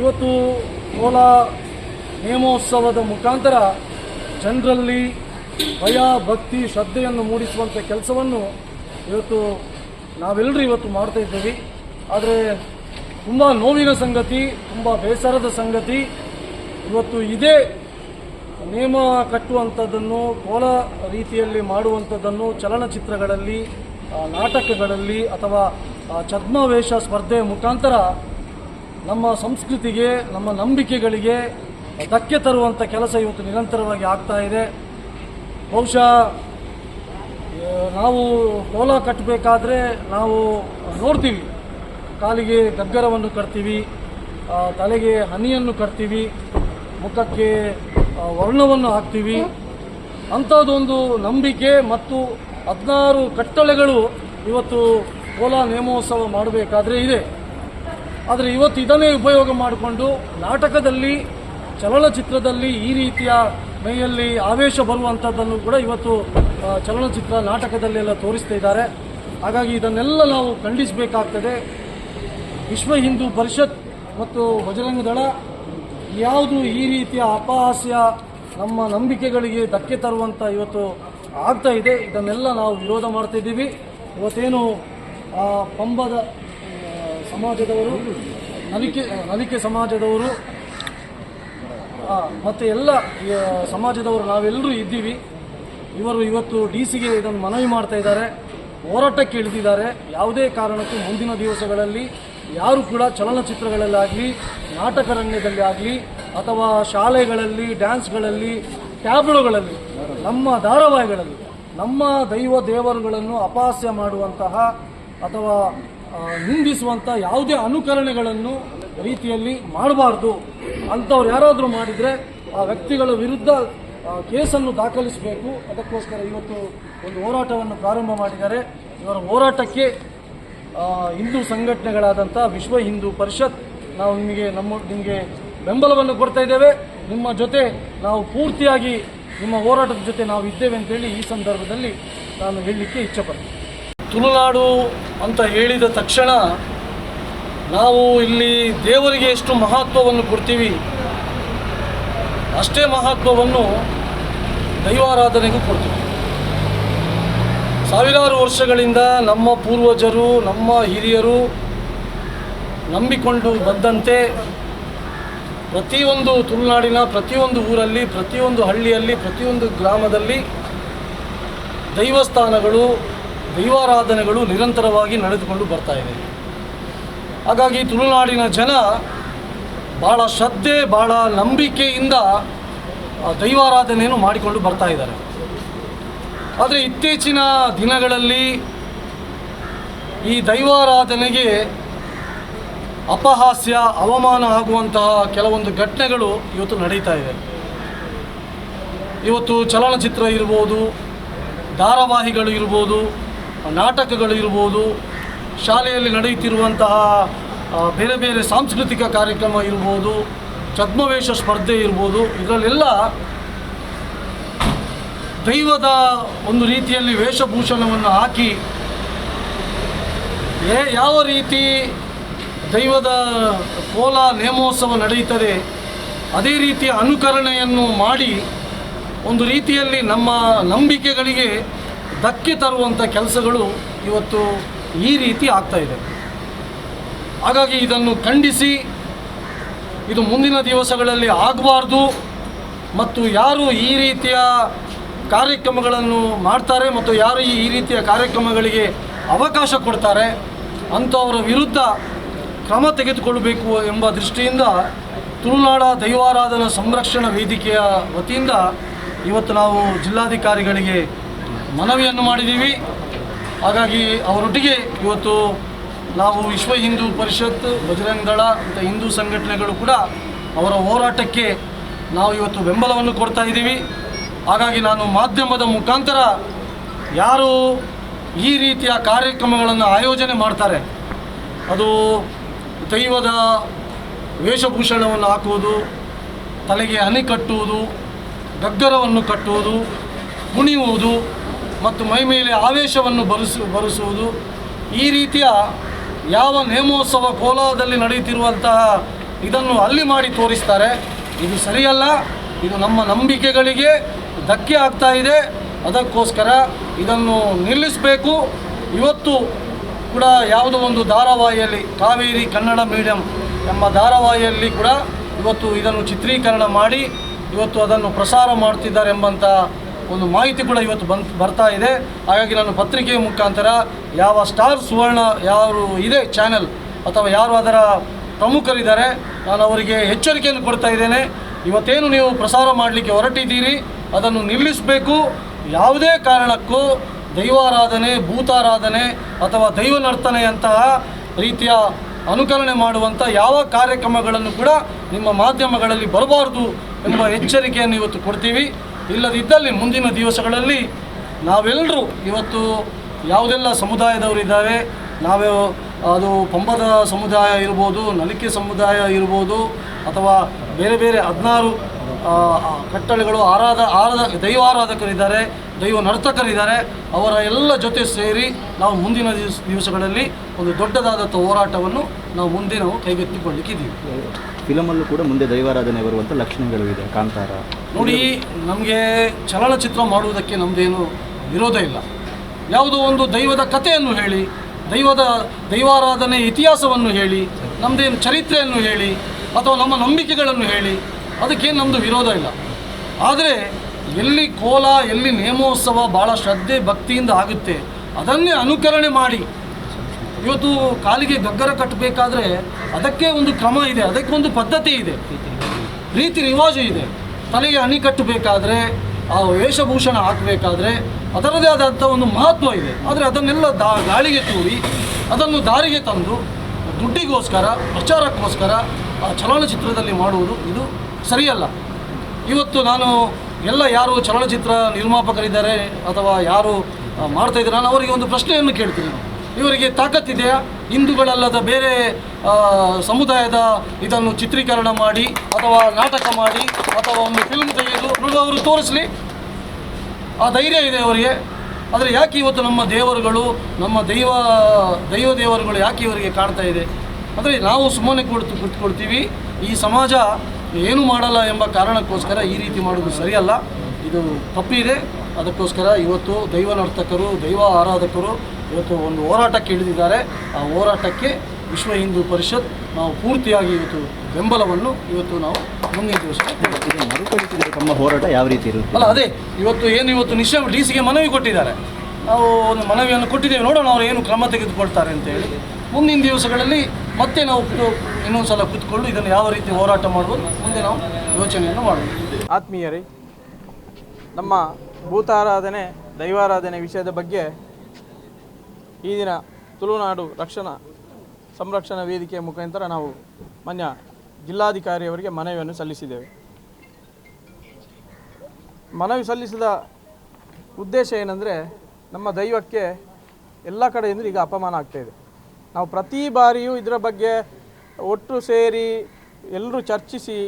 ಇವತ್ತು ಕೋಲಾ ನೇಮೋತ್ಸವದ ಮುಖಾಂತರ ಜನರಲ್ಲಿ ಭಯ, ಭಕ್ತಿ, ಶ್ರದ್ಧೆಯನ್ನು ಮೂಡಿಸುವಂಥ ಕೆಲಸವನ್ನು ಇವತ್ತು ನಾವೆಲ್ಲರೂ ಇವತ್ತು ಮಾಡ್ತಾ ಇದ್ದೀವಿ. ಆದರೆ ತುಂಬ ನೋವಿನ ಸಂಗತಿ, ತುಂಬ ಬೇಸರದ ಸಂಗತಿ. ಇವತ್ತು ಇದೇ ನೇಮ ಕಟ್ಟುವಂಥದ್ದನ್ನು ಕೋಲ ರೀತಿಯಲ್ಲಿ ಮಾಡುವಂಥದ್ದನ್ನು ಚಲನಚಿತ್ರಗಳಲ್ಲಿ ನಾಟಕಗಳಲ್ಲಿ ಅಥವಾ ಛದ್ಮವೇಷ ಸ್ಪರ್ಧೆಯ ಮುಖಾಂತರ ನಮ್ಮ ಸಂಸ್ಕೃತಿಗೆ, ನಮ್ಮ ನಂಬಿಕೆಗಳಿಗೆ ಧಕ್ಕೆ ತರುವಂಥ ಕೆಲಸ ಇವತ್ತು ನಿರಂತರವಾಗಿ ಆಗ್ತಾ ಇದೆ. ಬಹುಶಃ ನಾವು ಕೋಲ ಕಟ್ಟಬೇಕಾದ್ರೆ ನಾವು ನೋಡ್ತೀವಿ. ಕಾಲಿಗೆ ಗಗ್ಗರವನ್ನು ಕಟ್ತೀವಿ ತಲೆಗೆ ಹನಿಯನ್ನು ಕಟ್ತೀವಿ, ಮುಖಕ್ಕೆ ವರ್ಣವನ್ನು ಹಾಕ್ತೀವಿ. ಅಂಥದ್ದೊಂದು ನಂಬಿಕೆ ಮತ್ತು ಹದಿನಾರು ಕಟ್ಟಳೆಗಳು ಇವತ್ತು ಕೋಲ ನೇಮೋತ್ಸವ ಮಾಡಬೇಕಾದ್ರೆ ಇದೆ. ಆದರೆ ಇವತ್ತು ಇದನ್ನೇ ಉಪಯೋಗ ಮಾಡಿಕೊಂಡು ನಾಟಕದಲ್ಲಿ, ಚಲನಚಿತ್ರದಲ್ಲಿ ಈ ರೀತಿಯ ಮೈಯಲ್ಲಿ ಆವೇಶ ಬರುವಂಥದ್ದನ್ನು ಕೂಡ ಇವತ್ತು ಚಲನಚಿತ್ರ ನಾಟಕದಲ್ಲಿ ಎಲ್ಲ ತೋರಿಸ್ತಾ ಇದ್ದಾರೆ. ಹಾಗಾಗಿ ಇದನ್ನೆಲ್ಲ ನಾವು ಖಂಡಿಸಬೇಕಾಗ್ತದೆ. ವಿಶ್ವ ಹಿಂದೂ ಪರಿಷತ್ ಮತ್ತು ಬಜರಂಗ ದಳ ಯಾವುದು ಈ ರೀತಿಯ ಅಪಹಾಸ್ಯ ನಮ್ಮ ನಂಬಿಕೆಗಳಿಗೆ ಧಕ್ಕೆ ತರುವಂಥ ಇವತ್ತು ಆಗ್ತಾ ಇದೆ. ಇದನ್ನೆಲ್ಲ ನಾವು ವಿರೋಧ ಮಾಡ್ತಾ ಇದ್ದೀವಿ. ಇವತ್ತೇನು ಪಂಬದ ಸಮಾಜದವರು ನಲಿಕೆ ನಲಿಕೆ ಸಮಾಜದವರು ಮತ್ತು ಎಲ್ಲ ಸಮಾಜದವರು ನಾವೆಲ್ಲರೂ ಇದ್ದೀವಿ. ಇವರು ಇವತ್ತು ಡಿ ಸಿಗೆ ಇದನ್ನು ಮನವಿ ಮಾಡ್ತಾ ಇದ್ದಾರೆ. ಹೋರಾಟಕ್ಕೆ ಇಳಿದಿದ್ದಾರೆ. ಯಾವುದೇ ಕಾರಣಕ್ಕೂ ಮುಂದಿನ ದಿವಸಗಳಲ್ಲಿ ಯಾರು ಕೂಡ ಚಲನಚಿತ್ರಗಳಲ್ಲಾಗಲಿ ನಾಟಕ ರಂಗದಲ್ಲಿ ಆಗಲಿ, ಅಥವಾ ಶಾಲೆಗಳಲ್ಲಿ, ಡ್ಯಾನ್ಸ್ಗಳಲ್ಲಿ ಟ್ಯಾಬ್ಲೋಗಳಲ್ಲಿ ನಮ್ಮ ಧಾರಾವಾಹಿಗಳಲ್ಲಿ, ನಮ್ಮ ದೈವ ದೇವರುಗಳನ್ನು ಅಪಾಸ್ಯ ಮಾಡುವಂತಹ ಅಥವಾ ನಿಂದಿಸುವಂಥ ಯಾವುದೇ ಅನುಕರಣೆಗಳನ್ನು ರೀತಿಯಲ್ಲಿ ಮಾಡಬಾರ್ದು ಅಂಥವ್ರು ಯಾರಾದರೂ ಮಾಡಿದರೆ ಆ ವ್ಯಕ್ತಿಗಳ ವಿರುದ್ಧ ಕೇಸನ್ನು ದಾಖಲಿಸಬೇಕು. ಅದಕ್ಕೋಸ್ಕರ ಇವತ್ತು ಒಂದು ಹೋರಾಟವನ್ನು ಪ್ರಾರಂಭ ಮಾಡಿದ್ದಾರೆ. ಇವರ ಹೋರಾಟಕ್ಕೆ ಹಿಂದೂ ಸಂಘಟನೆಗಳಾದಂಥ ವಿಶ್ವ ಹಿಂದೂ ಪರಿಷತ್, ನಾವು ನಿಮಗೆ ನಮ್ಮ, ನಿಮಗೆ ಬೆಂಬಲವನ್ನು ಕೊಡ್ತಾ ಇದ್ದೇವೆ. ನಿಮ್ಮ ಜೊತೆ ನಾವು ಪೂರ್ತಿಯಾಗಿ ನಿಮ್ಮ ಹೋರಾಟದ ಜೊತೆ ನಾವು ಇದ್ದೇವೆ ಅಂತೇಳಿ ಈ ಸಂದರ್ಭದಲ್ಲಿ ನಾನು ಹೇಳಲಿಕ್ಕೆ ಇಚ್ಛೆಪಡ್ತೀನಿ. ತುಳುನಾಡು ಅಂತ ಹೇಳಿದ ತಕ್ಷಣ ನಾವು ಇಲ್ಲಿ ದೇವರಿಗೆ ಎಷ್ಟು ಮಹತ್ವವನ್ನು ಕೊಡ್ತೀವಿ, ಅಷ್ಟೇ ಮಹತ್ವವನ್ನು ದೈವಾರಾಧನೆಗೂ ಕೊಡ್ತೀವಿ. ಸಾವಿರಾರು ವರ್ಷಗಳಿಂದ ನಮ್ಮ ಪೂರ್ವಜರು, ನಮ್ಮ ಹಿರಿಯರು ನಂಬಿಕೊಂಡು ಬಂದಂತೆ ಪ್ರತಿಯೊಂದು ತುಳುನಾಡಿನ, ಪ್ರತಿಯೊಂದು ಊರಲ್ಲಿ, ಪ್ರತಿಯೊಂದು ಹಳ್ಳಿಯಲ್ಲಿ, ಪ್ರತಿಯೊಂದು ಗ್ರಾಮದಲ್ಲಿ ದೈವಸ್ಥಾನಗಳು ದೈವಾರಾಧನೆಗಳು ನಿರಂತರವಾಗಿ ನಡೆದುಕೊಂಡು ಬರ್ತಾ ಇದೆ ಹಾಗಾಗಿ ತುಳುನಾಡಿನ ಜನ ಭಾಳ ಶ್ರದ್ಧೆ ಭಾಳ ನಂಬಿಕೆಯಿಂದ ದೈವಾರಾಧನೆಯನ್ನು ಮಾಡಿಕೊಂಡು ಬರ್ತಾ ಇದ್ದಾರೆ. ಆದರೆ ಇತ್ತೀಚಿನ ದಿನಗಳಲ್ಲಿ ಈ ದೈವಾರಾಧನೆಗೆ ಅಪಹಾಸ್ಯ, ಅವಮಾನ ಆಗುವಂತಹ ಕೆಲವೊಂದು ಘಟನೆಗಳು ಇವತ್ತು ನಡೀತಾ ಇದೆ ಇವತ್ತು ಚಲನಚಿತ್ರ ಇರ್ಬೋದು, ಧಾರಾವಾಹಿಗಳು ಇರ್ಬೋದು ನಾಟಕಗಳು ಇರ್ಬೋದು, ಶಾಲೆಯಲ್ಲಿ ನಡೆಯುತ್ತಿರುವಂತಹ ಬೇರೆ ಬೇರೆ ಸಾಂಸ್ಕೃತಿಕ ಕಾರ್ಯಕ್ರಮ ಇರ್ಬೋದು ಛದ್ಮವೇಶ ಸ್ಪರ್ಧೆ ಇರ್ಬೋದು, ಇದರಲ್ಲೆಲ್ಲ ದೈವದ ಒಂದು ರೀತಿಯಲ್ಲಿ ವೇಷಭೂಷಣವನ್ನು ಹಾಕಿ, ಏ- ಯಾವ ರೀತಿ ದೈವದ ಕೋಲ ನೇಮೋತ್ಸವ ನಡೆಯುತ್ತದೆ, ಅದೇ ರೀತಿಯ ಅನುಕರಣೆಯನ್ನು ಮಾಡಿ, ಒಂದು ರೀತಿಯಲ್ಲಿ ನಮ್ಮ ನಂಬಿಕೆಗಳಿಗೆ ಧಕ್ಕೆ ತರುವಂಥ ಕೆಲಸಗಳು ಇವತ್ತು ಈ ರೀತಿ ಆಗ್ತಾ ಇದೆ. ಹಾಗಾಗಿ ಇದನ್ನು ಖಂಡಿಸಿ, ಇದು ಮುಂದಿನ ದಿವಸಗಳಲ್ಲಿ ಆಗಬಾರ್ದು ಮತ್ತು ಯಾರು ಈ ರೀತಿಯ ಕಾರ್ಯಕ್ರಮಗಳನ್ನು ಮಾಡ್ತಾರೆ ಮತ್ತು ಯಾರು ಈ ಈ ರೀತಿಯ ಕಾರ್ಯಕ್ರಮಗಳಿಗೆ ಅವಕಾಶ ಕೊಡ್ತಾರೆ ಅಂಥವರ ವಿರುದ್ಧ ಕ್ರಮ ತೆಗೆದುಕೊಳ್ಳಬೇಕು ಎಂಬ ದೃಷ್ಟಿಯಿಂದ ತುಳುನಾಡ ದೈವಾರಾಧನಾ ಸಂರಕ್ಷಣಾ ವೇದಿಕೆಯ ವತಿಯಿಂದ ಇವತ್ತು ನಾವು ಜಿಲ್ಲಾಧಿಕಾರಿಗಳಿಗೆ ಮನವಿಯನ್ನು ಮಾಡಿದ್ದೀವಿ. ಹಾಗಾಗಿ ಅವರೊಟ್ಟಿಗೆ ಇವತ್ತು ನಾವು ವಿಶ್ವ ಹಿಂದೂ ಪರಿಷತ್ ಬಜರಂಗ ದಳ ಅಂತ ಹಿಂದೂ ಸಂಘಟನೆಗಳು ಕೂಡ ಅವರ ಹೋರಾಟಕ್ಕೆ ನಾವು ಇವತ್ತು ಬೆಂಬಲವನ್ನು ಕೊಡ್ತಾ ಇದ್ದೀವಿ. ಹಾಗಾಗಿ ನಾನು ಮಾಧ್ಯಮದ ಮುಖಾಂತರ ಯಾರು ಈ ರೀತಿಯ ಕಾರ್ಯಕ್ರಮಗಳನ್ನು ಆಯೋಜನೆ ಮಾಡ್ತಾರೆ, ಅದು ದೈವದ ವೇಷಭೂಷಣವನ್ನು ಹಾಕುವುದು, ತಲೆಗೆ ಹನಿ ಕಟ್ಟುವುದು, ಗಗ್ಗರವನ್ನು ಕಟ್ಟುವುದು ಕುಣಿಯುವುದು ಮತ್ತು ಮೈ ಮೇಲೆ ಆವೇಶವನ್ನು ಬರಿಸು, ಬರಿಸುವುದು. ಈ ರೀತಿಯ ಯಾವ ನೇಮೋತ್ಸವ ಕೋಲಾರದಲ್ಲಿ ನಡೆಯುತ್ತಿರುವಂತಹ ಇದನ್ನು ಅಲ್ಲಿ ಮಾಡಿ ತೋರಿಸ್ತಾರೆ. ಇದು ಸರಿಯಲ್ಲ. ಇದು ನಮ್ಮ ನಂಬಿಕೆಗಳಿಗೆ ಧಕ್ಕೆ ಆಗ್ತಾ ಇದೆ. ಅದಕ್ಕೋಸ್ಕರ ಇದನ್ನು ನಿಲ್ಲಿಸಬೇಕು. ಇವತ್ತು ಕೂಡ ಯಾವುದೋ ಒಂದು ಧಾರಾವಾಹಿಯಲ್ಲಿ ಕಾವೇರಿ ಕನ್ನಡ ಮೀಡಿಯಂ ಎಂಬ ಧಾರಾವಾಹಿಯಲ್ಲಿ ಕೂಡ ಇವತ್ತು ಇದನ್ನು ಚಿತ್ರೀಕರಣ ಮಾಡಿ ಇವತ್ತು ಅದನ್ನು ಪ್ರಸಾರ ಮಾಡ್ತಿದ್ದಾರೆ ಎಂಬಂಥ ಒಂದು ಮಾಹಿತಿ ಕೂಡ ಇವತ್ತು ಬರ್ತಾ ಇದೆ. ಹಾಗಾಗಿ ನಾನು ಪತ್ರಿಕೆಯ ಮುಖಾಂತರ ಯಾವ ಸ್ಟಾರ್ ಸುವರ್ಣ ಯಾರು ಇದೆ ಚಾನೆಲ್ ಅಥವಾ ಯಾರು ಅದರ ಪ್ರಮುಖರಿದ್ದಾರೆ, ನಾನು ಅವರಿಗೆ ಎಚ್ಚರಿಕೆಯನ್ನು ಕೊಡ್ತಾ ಇದ್ದೇನೆ. ಇವತ್ತೇನು ನೀವು ಪ್ರಸಾರ ಮಾಡಲಿಕ್ಕೆ ಹೊರಟಿದ್ದೀರಿ, ಅದನ್ನು ನಿಲ್ಲಿಸಬೇಕು. ಯಾವುದೇ ಕಾರಣಕ್ಕೂ ದೈವಾರಾಧನೆ, ಭೂತಾರಾಧನೆ ಅಥವಾ ದೈವ ನರ್ತನೆಯಂತಹ ರೀತಿಯ ಅನುಕರಣೆ ಮಾಡುವಂಥ ಯಾವ ಕಾರ್ಯಕ್ರಮಗಳನ್ನು ಕೂಡ ನಿಮ್ಮ ಮಾಧ್ಯಮಗಳಲ್ಲಿ ಬರಬಾರ್ದು ಎಂಬ ಎಚ್ಚರಿಕೆಯನ್ನು ಇವತ್ತು ಕೊಡ್ತೀವಿ. ಇಲ್ಲದಿದ್ದಲ್ಲಿ ಮುಂದಿನ ದಿವಸಗಳಲ್ಲಿ ನಾವೆಲ್ಲರೂ ಇವತ್ತು ಯಾವುದೆಲ್ಲ ಸಮುದಾಯದವರಿದ್ದಾರೆ ನಾವೇ ಅದು ಪಂಬದ ಸಮುದಾಯ ಇರ್ಬೋದು, ನಲಿಕೆ ಸಮುದಾಯ ಇರ್ಬೋದು, ಅಥವಾ ಬೇರೆ ಬೇರೆ ಹದಿನಾರು ಕಟ್ಟಳೆಗಳು ಆರಾಧ ಆರಾಧ ದೈವಾರಾಧಕರಿದ್ದಾರೆ ದೈವ ನರ್ತಕರಿದ್ದಾರೆ, ಅವರ ಎಲ್ಲ ಜೊತೆ ಸೇರಿ ನಾವು ಮುಂದಿನ ದಿವಸ, ದಿವಸಗಳಲ್ಲಿ ಒಂದು ದೊಡ್ಡದಾದಂಥ ಹೋರಾಟವನ್ನು ನಾವು ಮುಂದೆ ನಾವು ಕೈಗೆತ್ತಿಕೊಳ್ಳಿಕ್ಕಿದ್ದೀವಿ. ಫಿಲಮಲ್ಲೂ ಕೂಡ ಮುಂದೆ ದೈವಾರಾಧನೆ ಬರುವಂಥ ಲಕ್ಷಣಗಳು ಇದೆ, ಕಾಂತಾರ. ನೋಡಿ, ನಮಗೆ ಚಲನಚಿತ್ರ ಮಾಡುವುದಕ್ಕೆ ನಮ್ಮದೇನು ವಿರೋಧ ಇಲ್ಲ. ಯಾವುದೋ ಒಂದು ದೈವದ ಕಥೆಯನ್ನು ಹೇಳಿ, ದೈವದ ದೈವಾರಾಧನೆ ಇತಿಹಾಸವನ್ನು ಹೇಳಿ ನಮ್ಮದೇನು ಚರಿತ್ರೆಯನ್ನು ಹೇಳಿ, ಅಥವಾ ನಮ್ಮ ನಂಬಿಕೆಗಳನ್ನು ಹೇಳಿ, ಅದಕ್ಕೇನು ನಮ್ಮದು ವಿರೋಧ ಇಲ್ಲ. ಆದರೆ, ಎಲ್ಲಿ ಕೋಲ, ಎಲ್ಲಿ ನೇಮೋತ್ಸವ ಭಾಳ ಶ್ರದ್ಧೆ, ಭಕ್ತಿಯಿಂದ ಆಗುತ್ತೆ, ಅದನ್ನೇ ಅನುಕರಣೆ ಮಾಡಿ ಇವತ್ತು ಕಾಲಿಗೆ ಗಗ್ಗರ ಕಟ್ಟಬೇಕಾದ್ರೆ ಅದಕ್ಕೆ ಒಂದು ಕ್ರಮ ಇದೆ, ಅದಕ್ಕೆ ಒಂದು ಪದ್ಧತಿ ಇದೆ. ರೀತಿ ರಿವಾಜು ಇದೆ. ತಲೆಗೆ ಅಣಿ ಕಟ್ಟಬೇಕಾದ್ರೆ, ಆ ವೇಷಭೂಷಣ ಹಾಕಬೇಕಾದ್ರೆ ಅದರದೇ ಆದಂಥ ಒಂದು ಮಹತ್ವ ಇದೆ. ಆದರೆ ಅದನ್ನೆಲ್ಲ ದಾ, ಗಾಳಿಗೆ ತೂರಿ, ಅದನ್ನು ದಾರಿಗೆ ತಂದು ದುಡ್ಡಿಗೋಸ್ಕರ, ಪ್ರಚಾರಕ್ಕೋಸ್ಕರ ಆ ಚಲನಚಿತ್ರದಲ್ಲಿ ಮಾಡುವುದು ಇದು ಸರಿಯಲ್ಲ. ಇವತ್ತು ನಾನು ಎಲ್ಲ ಯಾರು ಚಲನಚಿತ್ರ ನಿರ್ಮಾಪಕರಿದ್ದಾರೆ ಅಥವಾ ಯಾರು ಮಾಡ್ತಾಯಿದ್ದಾರೆ ನಾನು ಅವರಿಗೆ ಒಂದು ಪ್ರಶ್ನೆಯನ್ನು ಕೇಳ್ತೀನಿ. ಇವರಿಗೆ ತಾಕತ್ತಿದೆಯಾ ಹಿಂದೂಗಳಲ್ಲದ ಬೇರೆ ಸಮುದಾಯದ ಇದನ್ನು ಚಿತ್ರೀಕರಣ ಮಾಡಿ ಅಥವಾ ನಾಟಕ ಮಾಡಿ ಅಥವಾ ಒಂದು ಫಿಲ್ಮ್ ತೆಗೆದು ಅವರು ತೋರಿಸಲಿ. ಆ ಧೈರ್ಯ ಇದೆ ಅವರಿಗೆ. ಆದರೆ ಯಾಕೆ ಇವತ್ತು ನಮ್ಮ ದೇವರುಗಳು, ನಮ್ಮ ದೈವ ದೈವ ದೇವರುಗಳು ಯಾಕೆ ಇವರಿಗೆ ಕಾಣ್ತಾ ಇದೆ? ಅಂದರೆ ನಾವು ಸುಮ್ಮನೆ ಕೊಡ್ತು ಕುತ್ಕೊಳ್ತೀವಿ. ಈ ಸಮಾಜ ಏನು ಮಾಡಲ್ಲ ಎಂಬ ಕಾರಣಕ್ಕೋಸ್ಕರ ಈ ರೀತಿ ಮಾಡೋದು ಸರಿಯಲ್ಲ. ಇದು ತಪ್ಪಿದೆ. ಅದಕ್ಕೋಸ್ಕರ ಇವತ್ತು ದೈವ ನರ್ತಕರು, ದೈವ ಆರಾಧಕರು ಇವತ್ತು ಒಂದು ಹೋರಾಟಕ್ಕೆ ಇಳಿದಿದ್ದಾರೆ. ಆ ಹೋರಾಟಕ್ಕೆ ವಿಶ್ವ ಹಿಂದೂ ಪರಿಷತ್ ನಾವು ಪೂರ್ತಿಯಾಗಿ ಇವತ್ತು ಬೆಂಬಲವನ್ನು ಇವತ್ತು ನಾವು ಮುಂದಿನ ದಿವಸ ಮರುಕಳಿಸಿದರೆ ತಮ್ಮ ಹೋರಾಟ ಯಾವ ರೀತಿ ಇರುತ್ತೆ? ಅಲ್ಲ ಅದೇ ಇವತ್ತು ಏನು ಇವತ್ತು ನಿಶ್ಚಯ ಡಿ ಸಿಗೆ ಮನವಿ ಕೊಟ್ಟಿದ್ದಾರೆ. ನಾವು ಒಂದು ಮನವಿಯನ್ನು ಕೊಟ್ಟಿದ್ದೇವೆ. ನೋಡೋಣ ಅವರು ಏನು ಕ್ರಮ ತೆಗೆದುಕೊಳ್ತಾರೆ ಅಂತೇಳಿ ಮುಂದಿನ ದಿವಸಗಳಲ್ಲಿ ಮತ್ತೆ ನಾವು ಇನ್ನೊಂದು ಸಲ ಕೂತ್ಕೊಂಡು ಇದನ್ನು ಯಾವ ರೀತಿ ಹೋರಾಟ ಮಾಡ್ಬೋದು ಮುಂದೆ ನಾವು ಯೋಚನೆಯನ್ನು ಮಾಡ್ಬೋದು ಆತ್ಮೀಯರೇ ನಮ್ಮ ಭೂತಾರಾಧನೆ ದೈವಾರಾಧನೆ ವಿಷಯದ ಬಗ್ಗೆ ಈ ದಿನ ತುಳುನಾಡು ರಕ್ಷಣಾ ಸಂರಕ್ಷಣಾ ವೇದಿಕೆಯ ಮುಖಾಂತರ ನಾವು ಮಾನ್ಯ ಜಿಲ್ಲಾಧಿಕಾರಿಯವರಿಗೆ ಮನವಿಯನ್ನು ಸಲ್ಲಿಸಿದ್ದೇವೆ. ಮನವಿ ಸಲ್ಲಿಸಿದ ಉದ್ದೇಶ ಏನಂದರೆ ನಮ್ಮ ದೈವಕ್ಕೆ ಎಲ್ಲ ಕಡೆಯಿಂದ ಈಗ ಅಪಮಾನ ಆಗ್ತಾಯಿದೆ ನಾವು ಪ್ರತಿ ಬಾರಿಯೂ ಇದರ ಬಗ್ಗೆ ಒಟ್ಟು ಸೇರಿ ಎಲ್ಲರೂ ಚರ್ಚಿಸಿ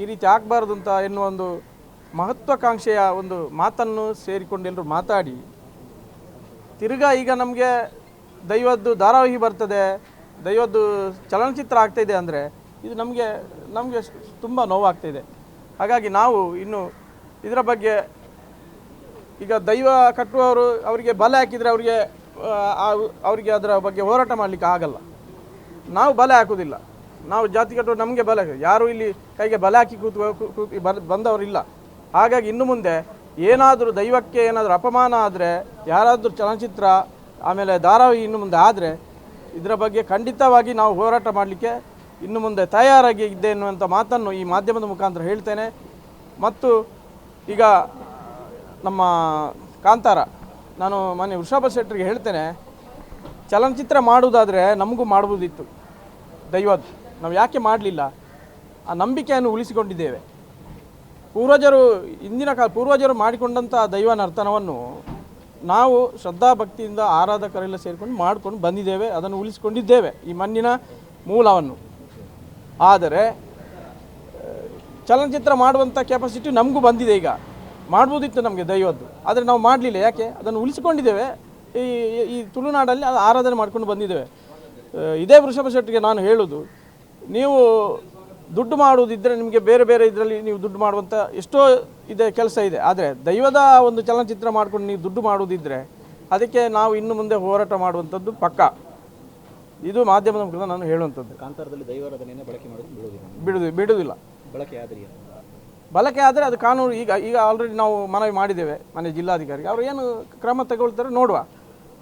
ಈ ರೀತಿ ಆಗಬಾರ್ದು ಅಂತ ಎನ್ನುವ ಒಂದು ಮಹತ್ವಾಕಾಂಕ್ಷೆಯ ಒಂದು ಮಾತನ್ನು ಸೇರಿಕೊಂಡು ಎಲ್ಲರೂ ಮಾತಾಡಿ, ತಿರ್ಗಾ ಈಗ ನಮಗೆ ದೈವದ್ದು ಧಾರಾವಾಹಿ ಬರ್ತದೆ, ದೈವದ್ದು ಚಲನಚಿತ್ರ ಆಗ್ತಾಯಿದೆ ಅಂದರೆ ಇದು ನಮಗೆ ನಮಗೆ ತುಂಬ ನೋವಾಗ್ತಾಯಿದೆ ಹಾಗಾಗಿ ನಾವು ಇನ್ನು ಇದರ ಬಗ್ಗೆ ಈಗ ದೈವ ಕಟ್ಟುವವರು ಅವರಿಗೆ ಬಲೆ ಹಾಕಿದರೆ ಅವರಿಗೆ ಅವರಿಗೆ ಅದರ ಬಗ್ಗೆ ಹೋರಾಟ ಮಾಡಲಿಕ್ಕೆ ಆಗಲ್ಲ. ನಾವು ಬಲೆ ಹಾಕೋದಿಲ್ಲ ನಾವು ಜಾತಿ ಕಟ್ಟುವ ನಮಗೆ ಬಲೆ ಯಾರು ಇಲ್ಲಿ ಕೈಗೆ ಬಲೆ ಹಾಕಿ ಕೂತು ಬರ್- ಬಂದವರಿಲ್ಲ. ಹಾಗಾಗಿ ಇನ್ನು ಮುಂದೆ ಏನಾದರೂ ದೈವಕ್ಕೆ ಏನಾದರೂ ಅಪಮಾನ ಆದರೆ, ಯಾರಾದರೂ ಚಲನಚಿತ್ರ ಆಮೇಲೆ ಧಾರಾವಾಹಿ ಇನ್ನು ಮುಂದೆ ಆದರೆ ಇದರ ಬಗ್ಗೆ ಖಂಡಿತವಾಗಿ ನಾವು ಹೋರಾಟ ಮಾಡಲಿಕ್ಕೆ ಇನ್ನು ಮುಂದೆ ತಯಾರಾಗಿ ಇದ್ದೆ ಎನ್ನುವಂಥ ಮಾತನ್ನು ಈ ಮಾಧ್ಯಮದ ಮುಖಾಂತರ ಹೇಳ್ತೇನೆ. ಮತ್ತು ಈಗ ನಮ್ಮ ಕಾಂತಾರ, ನಾನು ಮೊನ್ನೆ ವೃಷಭ ಶೆಟ್ಟರಿಗೆ ಹೇಳ್ತೇನೆ, ಚಲನಚಿತ್ರ ಮಾಡುವುದಾದರೆ ನಮಗೂ ಮಾಡ್ಬೋದಿತ್ತು ದೈವದ್ದು ನಾವು ಯಾಕೆ ಮಾಡಲಿಲ್ಲ? ಆ ನಂಬಿಕೆಯನ್ನು ಉಳಿಸಿಕೊಂಡಿದ್ದೇವೆ. ಪೂರ್ವಜರು ಇಂದಿನ ಕಾಲ ಪೂರ್ವಜರು ಮಾಡಿಕೊಂಡಂಥ ದೈವ ನರ್ತನವನ್ನು ನಾವು ಶ್ರದ್ಧಾಭಕ್ತಿಯಿಂದ ಆರಾಧಕರೆಲ್ಲ ಸೇರಿಕೊಂಡು ಮಾಡ್ಕೊಂಡು ಬಂದಿದ್ದೇವೆ, ಅದನ್ನು ಉಳಿಸ್ಕೊಂಡಿದ್ದೇವೆ, ಈ ಮಣ್ಣಿನ ಮೂಲವನ್ನು. ಆದರೆ ಚಲನಚಿತ್ರ ಮಾಡುವಂಥ ಕೆಪಾಸಿಟಿ ನಮಗೂ ಬಂದಿದೆ ಈಗ. ಮಾಡ್ಬೋದಿತ್ತು ನಮಗೆ ದೈವದ್ದು, ಆದರೆ ನಾವು ಮಾಡಲಿಲ್ಲ. ಯಾಕೆ? ಅದನ್ನು ಉಳಿಸಿಕೊಂಡಿದ್ದೇವೆ. ಈ ಈ ತುಳುನಾಡಲ್ಲಿ ಅದು ಆರಾಧನೆ ಮಾಡ್ಕೊಂಡು ಬಂದಿದ್ದೇವೆ. ಇದೇ ವೃಷಭ ಶೆಟ್ಟಿಗೆ ನಾನು ಹೇಳೋದು, ನೀವು ದುಡ್ಡು ಮಾಡುವುದಿದ್ದರೆ ನಿಮಗೆ ಬೇರೆ ಬೇರೆ ಇದರಲ್ಲಿ ನೀವು ದುಡ್ಡು ಮಾಡುವಂಥ ಎಷ್ಟೋ ಇದೆ ಕೆಲಸ ಇದೆ. ಆದರೆ ದೈವದ ಒಂದು ಚಲನಚಿತ್ರ ಮಾಡ್ಕೊಂಡು ನೀವು ದುಡ್ಡು ಮಾಡುವುದಿದ್ದರೆ ಅದಕ್ಕೆ ನಾವು ಇನ್ನು ಮುಂದೆ ಹೋರಾಟ ಮಾಡುವಂಥದ್ದು ಪಕ್ಕ. ಇದು ಮಾಧ್ಯಮದ ಮೂಲಕ ನಾನು ಹೇಳುವಂಥದ್ದು. ಕಾಂತಾರದಲ್ಲಿ ದೈವಾರಾಧನೆಯನ್ನು ಬಳಕೆ ಮಾಡೋದು ಬಿಡೋದಿಲ್ಲ ಬಿಡುದು ಬಿಡುವುದಿಲ್ಲ. ಬಳಕೆ ಆದ್ರಿ ಬಳಕೆ ಆದರೆ ಅದು ಕಾನೂನು ಈಗ ಈಗ ಆಲ್ರೆಡಿ ನಾವು ಮನವಿ ಮಾಡಿದ್ದೇವೆ ಮನೆ ಜಿಲ್ಲಾಧಿಕಾರಿಗೆ. ಅವರು ಏನು ಕ್ರಮ ತಗೊಳ್ತಾರೆ ನೋಡುವ.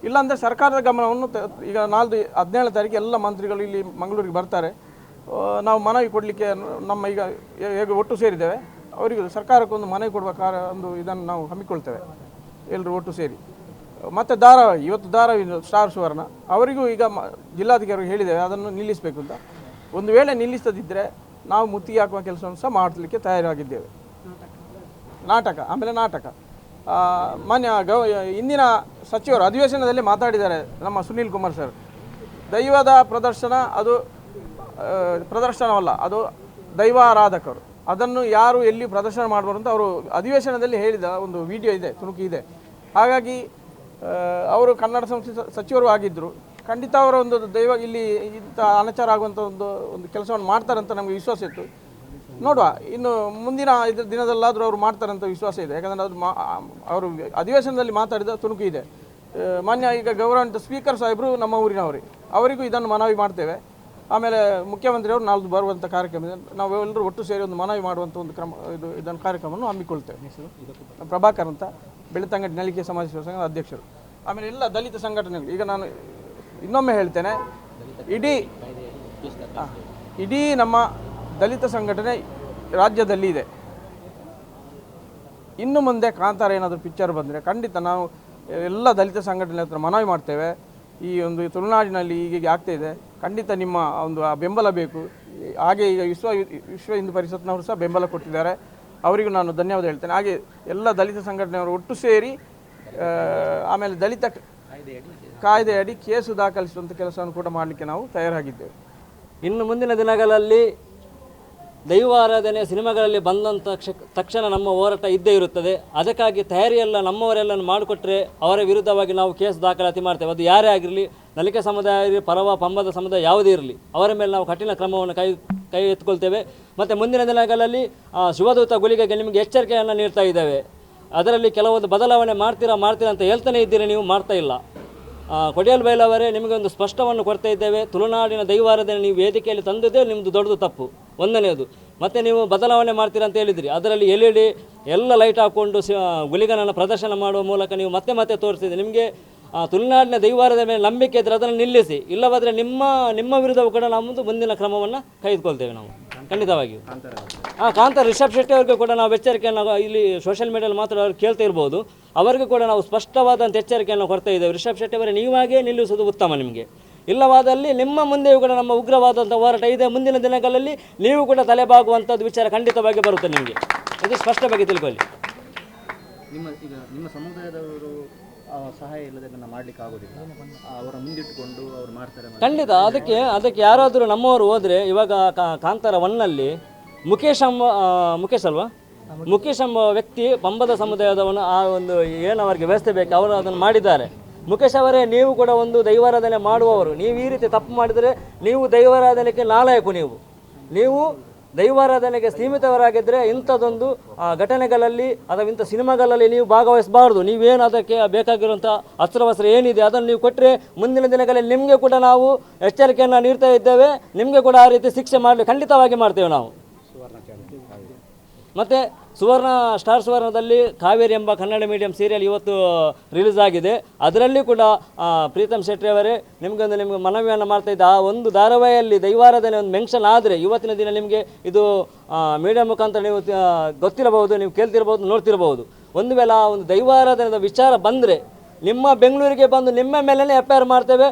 ಇಲ್ಲಾಂದರೆ ಸರ್ಕಾರದ ಗಮನವನ್ನು ಈಗ ನಾಲ್ದು ಹದಿನೇಳು ತಾರೀಕು ಎಲ್ಲ ಮಂತ್ರಿಗಳು ಇಲ್ಲಿ ಮಂಗಳೂರಿಗೆ ಬರ್ತಾರೆ. ನಾವು ಮನವಿ ಕೊಡಲಿಕ್ಕೆ ನಮ್ಮ ಈಗ ಹೇಗೆ ಒಟ್ಟು ಸೇರಿದ್ದೇವೆ. ಅವರಿಗೆ ಸರ್ಕಾರಕ್ಕೊಂದು ಮನೆ ಕೊಡುವ ಕಾರ ಒಂದು ಇದನ್ನು ನಾವು ಹಮ್ಮಿಕೊಳ್ತೇವೆ ಎಲ್ಲರೂ ಒಟ್ಟು ಸೇರಿ. ಮತ್ತು ಧಾರಾವಾಹಿ ಇವತ್ತು ಧಾರಾವಾಹಿ ಸ್ಟಾರ್ ಸುವರ್ಣ, ಅವರಿಗೂ ಈಗ ಮ ಜಿಲ್ಲಾಧಿಕಾರಿಗೆ ಹೇಳಿದ್ದೇವೆ ಅದನ್ನು ನಿಲ್ಲಿಸಬೇಕು ಅಂತ. ಒಂದು ವೇಳೆ ನಿಲ್ಲಿಸದಿದ್ದರೆ ನಾವು ಮುತ್ತಿಗೆ ಹಾಕುವ ಕೆಲಸವನ್ನು ಸಹ ಮಾಡಲಿಕ್ಕೆ ತಯಾರಾಗಿದ್ದೇವೆ. ನಾಟಕ, ಆಮೇಲೆ ನಾಟಕ. ಮಾನ್ಯ ಗೌ ಇಂದಿನ ಸಚಿವರು ಅಧಿವೇಶನದಲ್ಲಿ ಮಾತಾಡಿದ್ದಾರೆ ನಮ್ಮ ಸುನೀಲ್ ಕುಮಾರ್ ಸರ್. ದೈವದ ಪ್ರದರ್ಶನ ಅದು ಪ್ರದರ್ಶನವಲ್ಲ, ಅದು ದೈವಾರಾಧಕರು. ಅದನ್ನು ಯಾರು ಎಲ್ಲಿ ಪ್ರದರ್ಶನ ಮಾಡಬಾರ್ದು ಅಂತ ಅವರು ಅಧಿವೇಶನದಲ್ಲಿ ಹೇಳಿದ ಒಂದು ವಿಡಿಯೋ ಇದೆ, ತುಣುಕು ಇದೆ. ಹಾಗಾಗಿ ಅವರು ಕನ್ನಡ ಸಂಸ್ಥೆ ಸಚಿವರು ಆಗಿದ್ದರು ಖಂಡಿತ ಅವರ ಒಂದು ದೈವ, ಇಲ್ಲಿ ಇಂಥ ಅನಾಚಾರ ಆಗುವಂಥ ಒಂದು ಒಂದು ಕೆಲಸವನ್ನು ಮಾಡ್ತಾರೆ ಅಂತ ನಮಗೆ ವಿಶ್ವಾಸ ಇತ್ತು. ನೋಡುವ, ಇನ್ನು ಮುಂದಿನ ಇದ್ರ, ದಿನದಲ್ಲಾದರೂ ಅವರು ಮಾಡ್ತಾರಂತ ವಿಶ್ವಾಸ ಇದೆ. ಯಾಕಂದರೆ ಅದು ಅವರು ಅಧಿವೇಶನದಲ್ಲಿ ಮಾತಾಡಿದ ತುಣುಕು ಇದೆ. ಮಾನ್ಯ ಈಗ ಗೌರವಾನ್ವಿತ ಸ್ಪೀಕರ್ ಸಾಹೇಬರು ನಮ್ಮ ಊರಿನವರೇ. ಅವರಿಗೂ ಇದನ್ನು ಮನವಿ ಮಾಡ್ತೇವೆ. ಆಮೇಲೆ ಮುಖ್ಯಮಂತ್ರಿಯವರು ನಾಲ್ದು ಬರುವಂಥ ಕಾರ್ಯಕ್ರಮ ನಾವು ಎಲ್ಲರೂ ಒಟ್ಟು ಸೇರಿ ಒಂದು ಮನವಿ ಮಾಡುವಂಥ ಒಂದು ಕ್ರಮ, ಇದು, ಇದನ್ನು ಕಾರ್ಯಕ್ರಮವನ್ನು ಹಮ್ಮಿಕೊಳ್ತೇವೆ. ಪ್ರಭಾಕರ್ ಅಂತ ಬೆಳ್ತಂಗಡಿ ನಲಿಕೆ ಸಮಾಜ ಸಂಘದ ಅಧ್ಯಕ್ಷರು. ಆಮೇಲೆ ಎಲ್ಲ ದಲಿತ ಸಂಘಟನೆಗಳು. ಈಗ ನಾನು ಇನ್ನೊಮ್ಮೆ ಹೇಳ್ತೇನೆ, ಇಡೀ ಇಡೀ ನಮ್ಮ ದಲಿತ ಸಂಘಟನೆ ರಾಜ್ಯದಲ್ಲಿ ಇದೆ. ಇನ್ನು ಮುಂದೆ ಕಾಂತಾರ ಏನಾದರೂ ಪಿಕ್ಚರ್ ಬಂದರೆ ಖಂಡಿತ ನಾವು ಎಲ್ಲ ದಲಿತ ಸಂಘಟನೆ ಹತ್ರ ಮನವಿ ಮಾಡ್ತೇವೆ. ಈ ಒಂದು ತುಳುನಾಡಿನಲ್ಲಿ ಈಗೀಗ ಆಗ್ತಾಯಿದೆ ಖಂಡಿತ ನಿಮ್ಮ ಒಂದು ಬೆಂಬಲ ಬೇಕು. ಹಾಗೆ ಈಗ ವಿಶ್ವ ವಿಶ್ವ ಹಿಂದೂ ಪರಿಷತ್ನವರು ಸಹ ಬೆಂಬಲ ಕೊಟ್ಟಿದ್ದಾರೆ. ಅವರಿಗೂ ನಾನು ಧನ್ಯವಾದ ಹೇಳ್ತೇನೆ. ಹಾಗೆ ಎಲ್ಲ ದಲಿತ ಸಂಘಟನೆಯವರು ಒಟ್ಟು ಸೇರಿ ಆಮೇಲೆ ದಲಿತ ಕಾಯ್ದೆಯಡಿ ಕೇಸು ದಾಖಲಿಸುವಂಥ ಕೆಲಸವನ್ನು ಕೂಡ ಮಾಡಲಿಕ್ಕೆ ನಾವು ತಯಾರಾಗಿದ್ದೇವೆ. ಇನ್ನು ಮುಂದಿನ ದಿನಗಳಲ್ಲಿ ದೈವಾರಾಧನೆ ಸಿನಿಮಾಗಳಲ್ಲಿ ಬಂದಂಥ ಕ್ಷ, ತಕ್ಷಣ ನಮ್ಮ ಹೋರಾಟ ಇದ್ದೇ ಇರುತ್ತದೆ. ಅದಕ್ಕಾಗಿ ತಯಾರಿಯೆಲ್ಲ ನಮ್ಮವರೆಲ್ಲ ಮಾಡಿಕೊಟ್ರೆ ಅವರ ವಿರುದ್ಧವಾಗಿ ನಾವು ಕೇಸ್ ದಾಖಲಾತಿ ಮಾಡ್ತೇವೆ. ಅದು ಯಾರೇ ಆಗಿರಲಿ, ನಲಿಕೆ ಸಮುದಾಯ ಪರವ, ಪಂಬದ ಸಮುದಾಯ ಯಾವುದೇ ಇರಲಿ, ಅವರ ಮೇಲೆ ನಾವು ಕಠಿಣ ಕ್ರಮವನ್ನು ಕೈ ಕೈ ಎತ್ಕೊಳ್ತೇವೆ. ಮತ್ತು ಮುಂದಿನ ದಿನಗಳಲ್ಲಿ ಶುಭದೂತ ಗುಳಿಗೆಗೆ ನಿಮಗೆ ಎಚ್ಚರಿಕೆಯನ್ನು ನೀಡ್ತಾ ಇದ್ದೇವೆ. ಅದರಲ್ಲಿ ಕೆಲವೊಂದು ಬದಲಾವಣೆ ಮಾಡ್ತೀರಾ ಮಾಡ್ತೀರಾ ಅಂತ ಹೇಳ್ತಾನೆ ಇದ್ದೀರಿ, ನೀವು ಮಾಡ್ತಾ ಇಲ್ಲ. ಕೊಡಿಯಲ್ ಬೈಲವರೇ ನಿಮಗೆ ಒಂದು ಸ್ಪಷ್ಟವನ್ನು ಕೊಡ್ತಾ ಇದ್ದೇವೆ. ತುಳುನಾಡಿನ ದೈವಾರಾಧನೆ ನೀವು ವೇದಿಕೆಯಲ್ಲಿ ತಂದದ್ದೇ ನಿಮ್ಮದು ದೊಡ್ಡದು ತಪ್ಪು. ಒಂದನೆಯದು. ಮತ್ತು ನೀವು ಬದಲಾವಣೆ ಮಾಡ್ತೀರಾ ಅಂತ ಹೇಳಿದ್ರಿ. ಅದರಲ್ಲಿ ಎಲ್ ಇ ಎಲ್ಲ ಲೈಟ್ ಹಾಕ್ಕೊಂಡು ಗುಲಿಗನನ್ನು ಪ್ರದರ್ಶನ ಮಾಡುವ ಮೂಲಕ ನೀವು ಮತ್ತೆ ಮತ್ತೆ ತೋರಿಸಿದ್ರಿ ನಿಮಗೆ ತುಳುನಾಡಿನ ದೈವಾರದ ಮೇಲೆ ನಂಬಿಕೆ ಇದ್ದರೆ ಅದನ್ನು ನಿಲ್ಲಿಸಿ. ಇಲ್ಲವಾದರೆ ನಿಮ್ಮ ನಿಮ್ಮ ವಿರುದ್ಧವೂ ಕೂಡ ನಮ್ಮದು ಮುಂದಿನ ಕ್ರಮವನ್ನು ಕೈದುಕೊಳ್ತೇವೆ ನಾವು. ಖಂಡಿತವಾಗಿಯೂ. ಹಾಂ ಕಾಂತ ರಿಷಬ್ ಶೆಟ್ಟಿ ಅವ್ರಿಗೆ ಕೂಡ ನಾವು ಎಚ್ಚರಿಕೆಯನ್ನು ಇಲ್ಲಿ ಸೋಷಿಯಲ್ ಮೀಡಿಯಲ್ಲಿ ಮಾತ್ರ ಅವ್ರು ಕೇಳ್ತಾ ಇರ್ಬೋದು. ಅವರಿಗೂ ಕೂಡ ನಾವು ಸ್ಪಷ್ಟವಾದಂಥ ಎಚ್ಚರಿಕೆಯನ್ನು ಕೊಡ್ತಾ ಇದ್ದೇವೆ. ರಿಷಬ್ ಶೆಟ್ಟಿ ಅವರೇ, ನೀವಾಗೇ ನಿಲ್ಲಿಸುವುದು ಉತ್ತಮ ನಿಮಗೆ. ಇಲ್ಲವಾದಲ್ಲಿ ನಿಮ್ಮ ಮುಂದೆಯೂ ಕೂಡ ನಮ್ಮ ಉಗ್ರವಾದಂಥ ಹೋರಾಟ ಇದೆ. ಮುಂದಿನ ದಿನಗಳಲ್ಲಿ ನೀವು ಕೂಡ ತಲೆಬಾಗುವಂಥದ್ದು ವಿಚಾರ ಖಂಡಿತವಾಗಿ ಬರುತ್ತೆ ನಿಮಗೆ. ಇದು ಸ್ಪಷ್ಟವಾಗಿ ತಿಳ್ಕೊಳ್ಳಿ. ನಿಮ್ಮ ಈಗ ನಿಮ್ಮ ಸಮುದಾಯದವರು ಸಹಾಯ ಇಲ್ಲದೆ ಅದನ್ನ ಮಾಡ್ಲಿಕ್ಕೆ ಆಗೋದಿಲ್ಲ. ಅವರ ಮುಂದಿಟ್ಟುಕೊಂಡು ಅವ್ರು ಮಾಡ್ತಾರೆ. ಖಂಡಿತ. ಅದಕ್ಕೆ ಅದಕ್ಕೆ ಯಾರಾದರೂ ನಮ್ಮವರು ಹೋದರೆ ಇವಾಗ ಕಾಂತಾರ ಒನ್ನಲ್ಲಿ ಮುಖೇಶ್ ಅಂಬ ಮುಖೇಶ್ ಅಲ್ವಾ? ಮುಖೇಶ್ ಎಂಬ ವ್ಯಕ್ತಿ ಪಂಬದ ಸಮುದಾಯದವನು ಆ ಒಂದು ಏನು ಅವರಿಗೆ ವ್ಯವಸ್ಥೆ ಬೇಕು ಅವರು ಅದನ್ನು ಮಾಡಿದ್ದಾರೆ. ಮುಖೇಶ್ ಅವರೇ, ನೀವು ಕೂಡ ಒಂದು ದೈವಾರಾಧನೆ ಮಾಡುವವರು. ನೀವು ಈ ರೀತಿ ತಪ್ಪು ಮಾಡಿದರೆ ನೀವು ದೈವಾರಾಧನೆಗೆ ನಾಲಾಯಕು ನೀವು. ನೀವು ದೈವಾರಾಧನೆಗೆ ಸೀಮಿತವರಾಗಿದ್ದರೆ ಇಂಥದ್ದೊಂದು ಘಟನೆಗಳಲ್ಲಿ ಅಥವಾ ಇಂಥ ಸಿನಿಮಾಗಳಲ್ಲಿ ನೀವು ಭಾಗವಹಿಸಬಾರ್ದು. ನೀವೇನು ಅದಕ್ಕೆ ಬೇಕಾಗಿರುವಂಥ ಅಸ್ತ್ರವಸ್ತ್ರ ಏನಿದೆ ಅದನ್ನು ನೀವು ಕೊಟ್ಟರೆ ಮುಂದಿನ ದಿನಗಳಲ್ಲಿ ನಿಮಗೆ ಕೂಡ ನಾವು ಎಚ್ಚರಿಕೆಯನ್ನು ನೀಡ್ತಾ ಇದ್ದೇವೆ. ನಿಮಗೆ ಕೂಡ ಆ ರೀತಿ ಶಿಕ್ಷೆ ಮಾಡಲಿ, ಖಂಡಿತವಾಗಿ ಮಾಡ್ತೇವೆ ನಾವು. ಮತ್ತು ಸುವರ್ಣ, ಸ್ಟಾರ್ ಸುವರ್ಣದಲ್ಲಿ ಕಾವೇರಿ ಎಂಬ ಕನ್ನಡ ಮೀಡಿಯಂ ಸೀರಿಯಲ್ ಇವತ್ತು ರಿಲೀಸ್ ಆಗಿದೆ. ಅದರಲ್ಲಿ ಕೂಡ ಪ್ರೀತಮ್ ಶೆಟ್ಟಿ ಅವರೇ ನಿಮಗೊಂದು ನಿಮಗೆ ಮನವಿಯನ್ನು ಮಾಡ್ತಾ ಇದ್ದ ಆ ಒಂದು ಧಾರಾವಾಹಿಯಲ್ಲಿ ದೈವಾರಾಧನೆ ಒಂದು ಮೆನ್ಷನ್ ಆದರೆ ಇವತ್ತಿನ ದಿನ ನಿಮಗೆ ಇದು ಮೀಡಿಯಂ ಮುಖಾಂತರ ನೀವು ಗೊತ್ತಿರಬಹುದು, ನೀವು ಕೇಳ್ತಿರ್ಬೋದು ನೋಡ್ತಿರ್ಬೋದು ಒಂದು ವೇಳೆ ಆ ಒಂದು ದೈವಾರಾಧನೆದ ವಿಚಾರ ಬಂದರೆ ನಿಮ್ಮ ಬೆಂಗಳೂರಿಗೆ ಬಂದು ನಿಮ್ಮ ಮೇಲೇ ಎಫ್ ಐ ಆರ್ ಮಾಡ್ತೇವೆ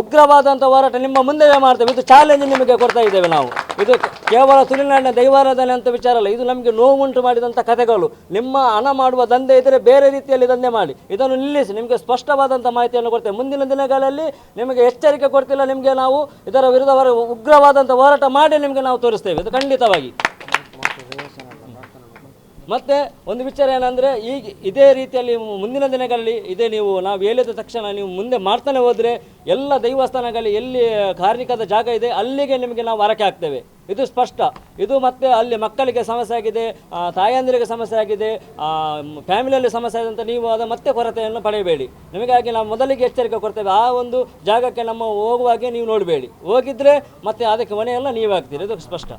ಉಗ್ರವಾದಂಥ ಹೋರಾಟ ನಿಮ್ಮ ಮುಂದೆಯೇ ಮಾಡ್ತೇವೆ. ಇದು ಚಾಲೆಂಜ್ ನಿಮಗೆ ಕೊಡ್ತಾ ಇದ್ದೇವೆ ನಾವು. ಇದು ಕೇವಲ ತುಳುನಾಡಿನ ದೈವಾರಾಧನೆ ಅಂತ ವಿಚಾರ ಅಲ್ಲ. ಇದು ನಮಗೆ ನೋವುಂಟು ಮಾಡಿದಂಥ ಕಥೆಗಳು. ನಿಮ್ಮ ಹಣ ಮಾಡುವ ದಂಧೆ ಇದ್ದರೆ ಬೇರೆ ರೀತಿಯಲ್ಲಿ ದಂಧೆ ಮಾಡಿ. ಇದನ್ನು ನಿಲ್ಲಿಸಿ ನಿಮಗೆ ಸ್ಪಷ್ಟವಾದಂಥ ಮಾಹಿತಿಯನ್ನು ಕೊಡ್ತೇವೆ. ಮುಂದಿನ ದಿನಗಳಲ್ಲಿ ನಿಮಗೆ ಎಚ್ಚರಿಕೆ ಕೊಡ್ತಿಲ್ಲ ನಿಮಗೆ ನಾವು. ಇದರ ವಿರುದ್ಧ ಉಗ್ರವಾದಂಥ ಹೋರಾಟ ಮಾಡಿ ನಿಮಗೆ ನಾವು ತೋರಿಸ್ತೇವೆ. ಇದು ಖಂಡಿತವಾಗಿ. ಮತ್ತೆ ಒಂದು ವಿಚಾರ ಏನಂದರೆ, ಈಗ ಇದೇ ರೀತಿಯಲ್ಲಿ ಮುಂದಿನ ದಿನಗಳಲ್ಲಿ ಇದೇ ನೀವು, ನಾವು ಹೇಳಿದ ತಕ್ಷಣ ನೀವು ಮುಂದೆ ಮಾಡ್ತಾನೆ ಹೋದರೆ ಎಲ್ಲ ದೈವಸ್ಥಾನಗಳಲ್ಲಿ ಎಲ್ಲಿ ಕಾರ್ಮಿಕದ ಜಾಗ ಇದೆ, ಅಲ್ಲಿಗೆ ನಿಮಗೆ ನಾವು ಹರಕೆ ಹಾಕ್ತೇವೆ. ಇದು ಸ್ಪಷ್ಟ. ಇದು ಮತ್ತೆ ಅಲ್ಲಿ ಮಕ್ಕಳಿಗೆ ಸಮಸ್ಯೆ ಆಗಿದೆ ತಾಯಂದಿರಿಗೆ ಸಮಸ್ಯೆ ಆಗಿದೆ ಫ್ಯಾಮಿಲಿಯಲ್ಲಿ ಸಮಸ್ಯೆ ಆದಂತ ನೀವು ಅದ ಮತ್ತೆ ಕೊರತೆಯನ್ನು ಪಡೆಯಬೇಡಿ. ನಿಮಗಾಗಿ ನಾವು ಮೊದಲಿಗೆ ಎಚ್ಚರಿಕೆ ಕೊಡ್ತೇವೆ. ಆ ಒಂದು ಜಾಗಕ್ಕೆ ನಮ್ಮ ಹೋಗುವಾಗೆ ನೀವು ನೋಡಬೇಡಿ. ಹೋಗಿದ್ರೆ ಮತ್ತೆ ಅದಕ್ಕೆ ಹೊಣೆಯೆಲ್ಲ ನೀವಾಗ್ತೀರಿ ಇದು ಸ್ಪಷ್ಟ.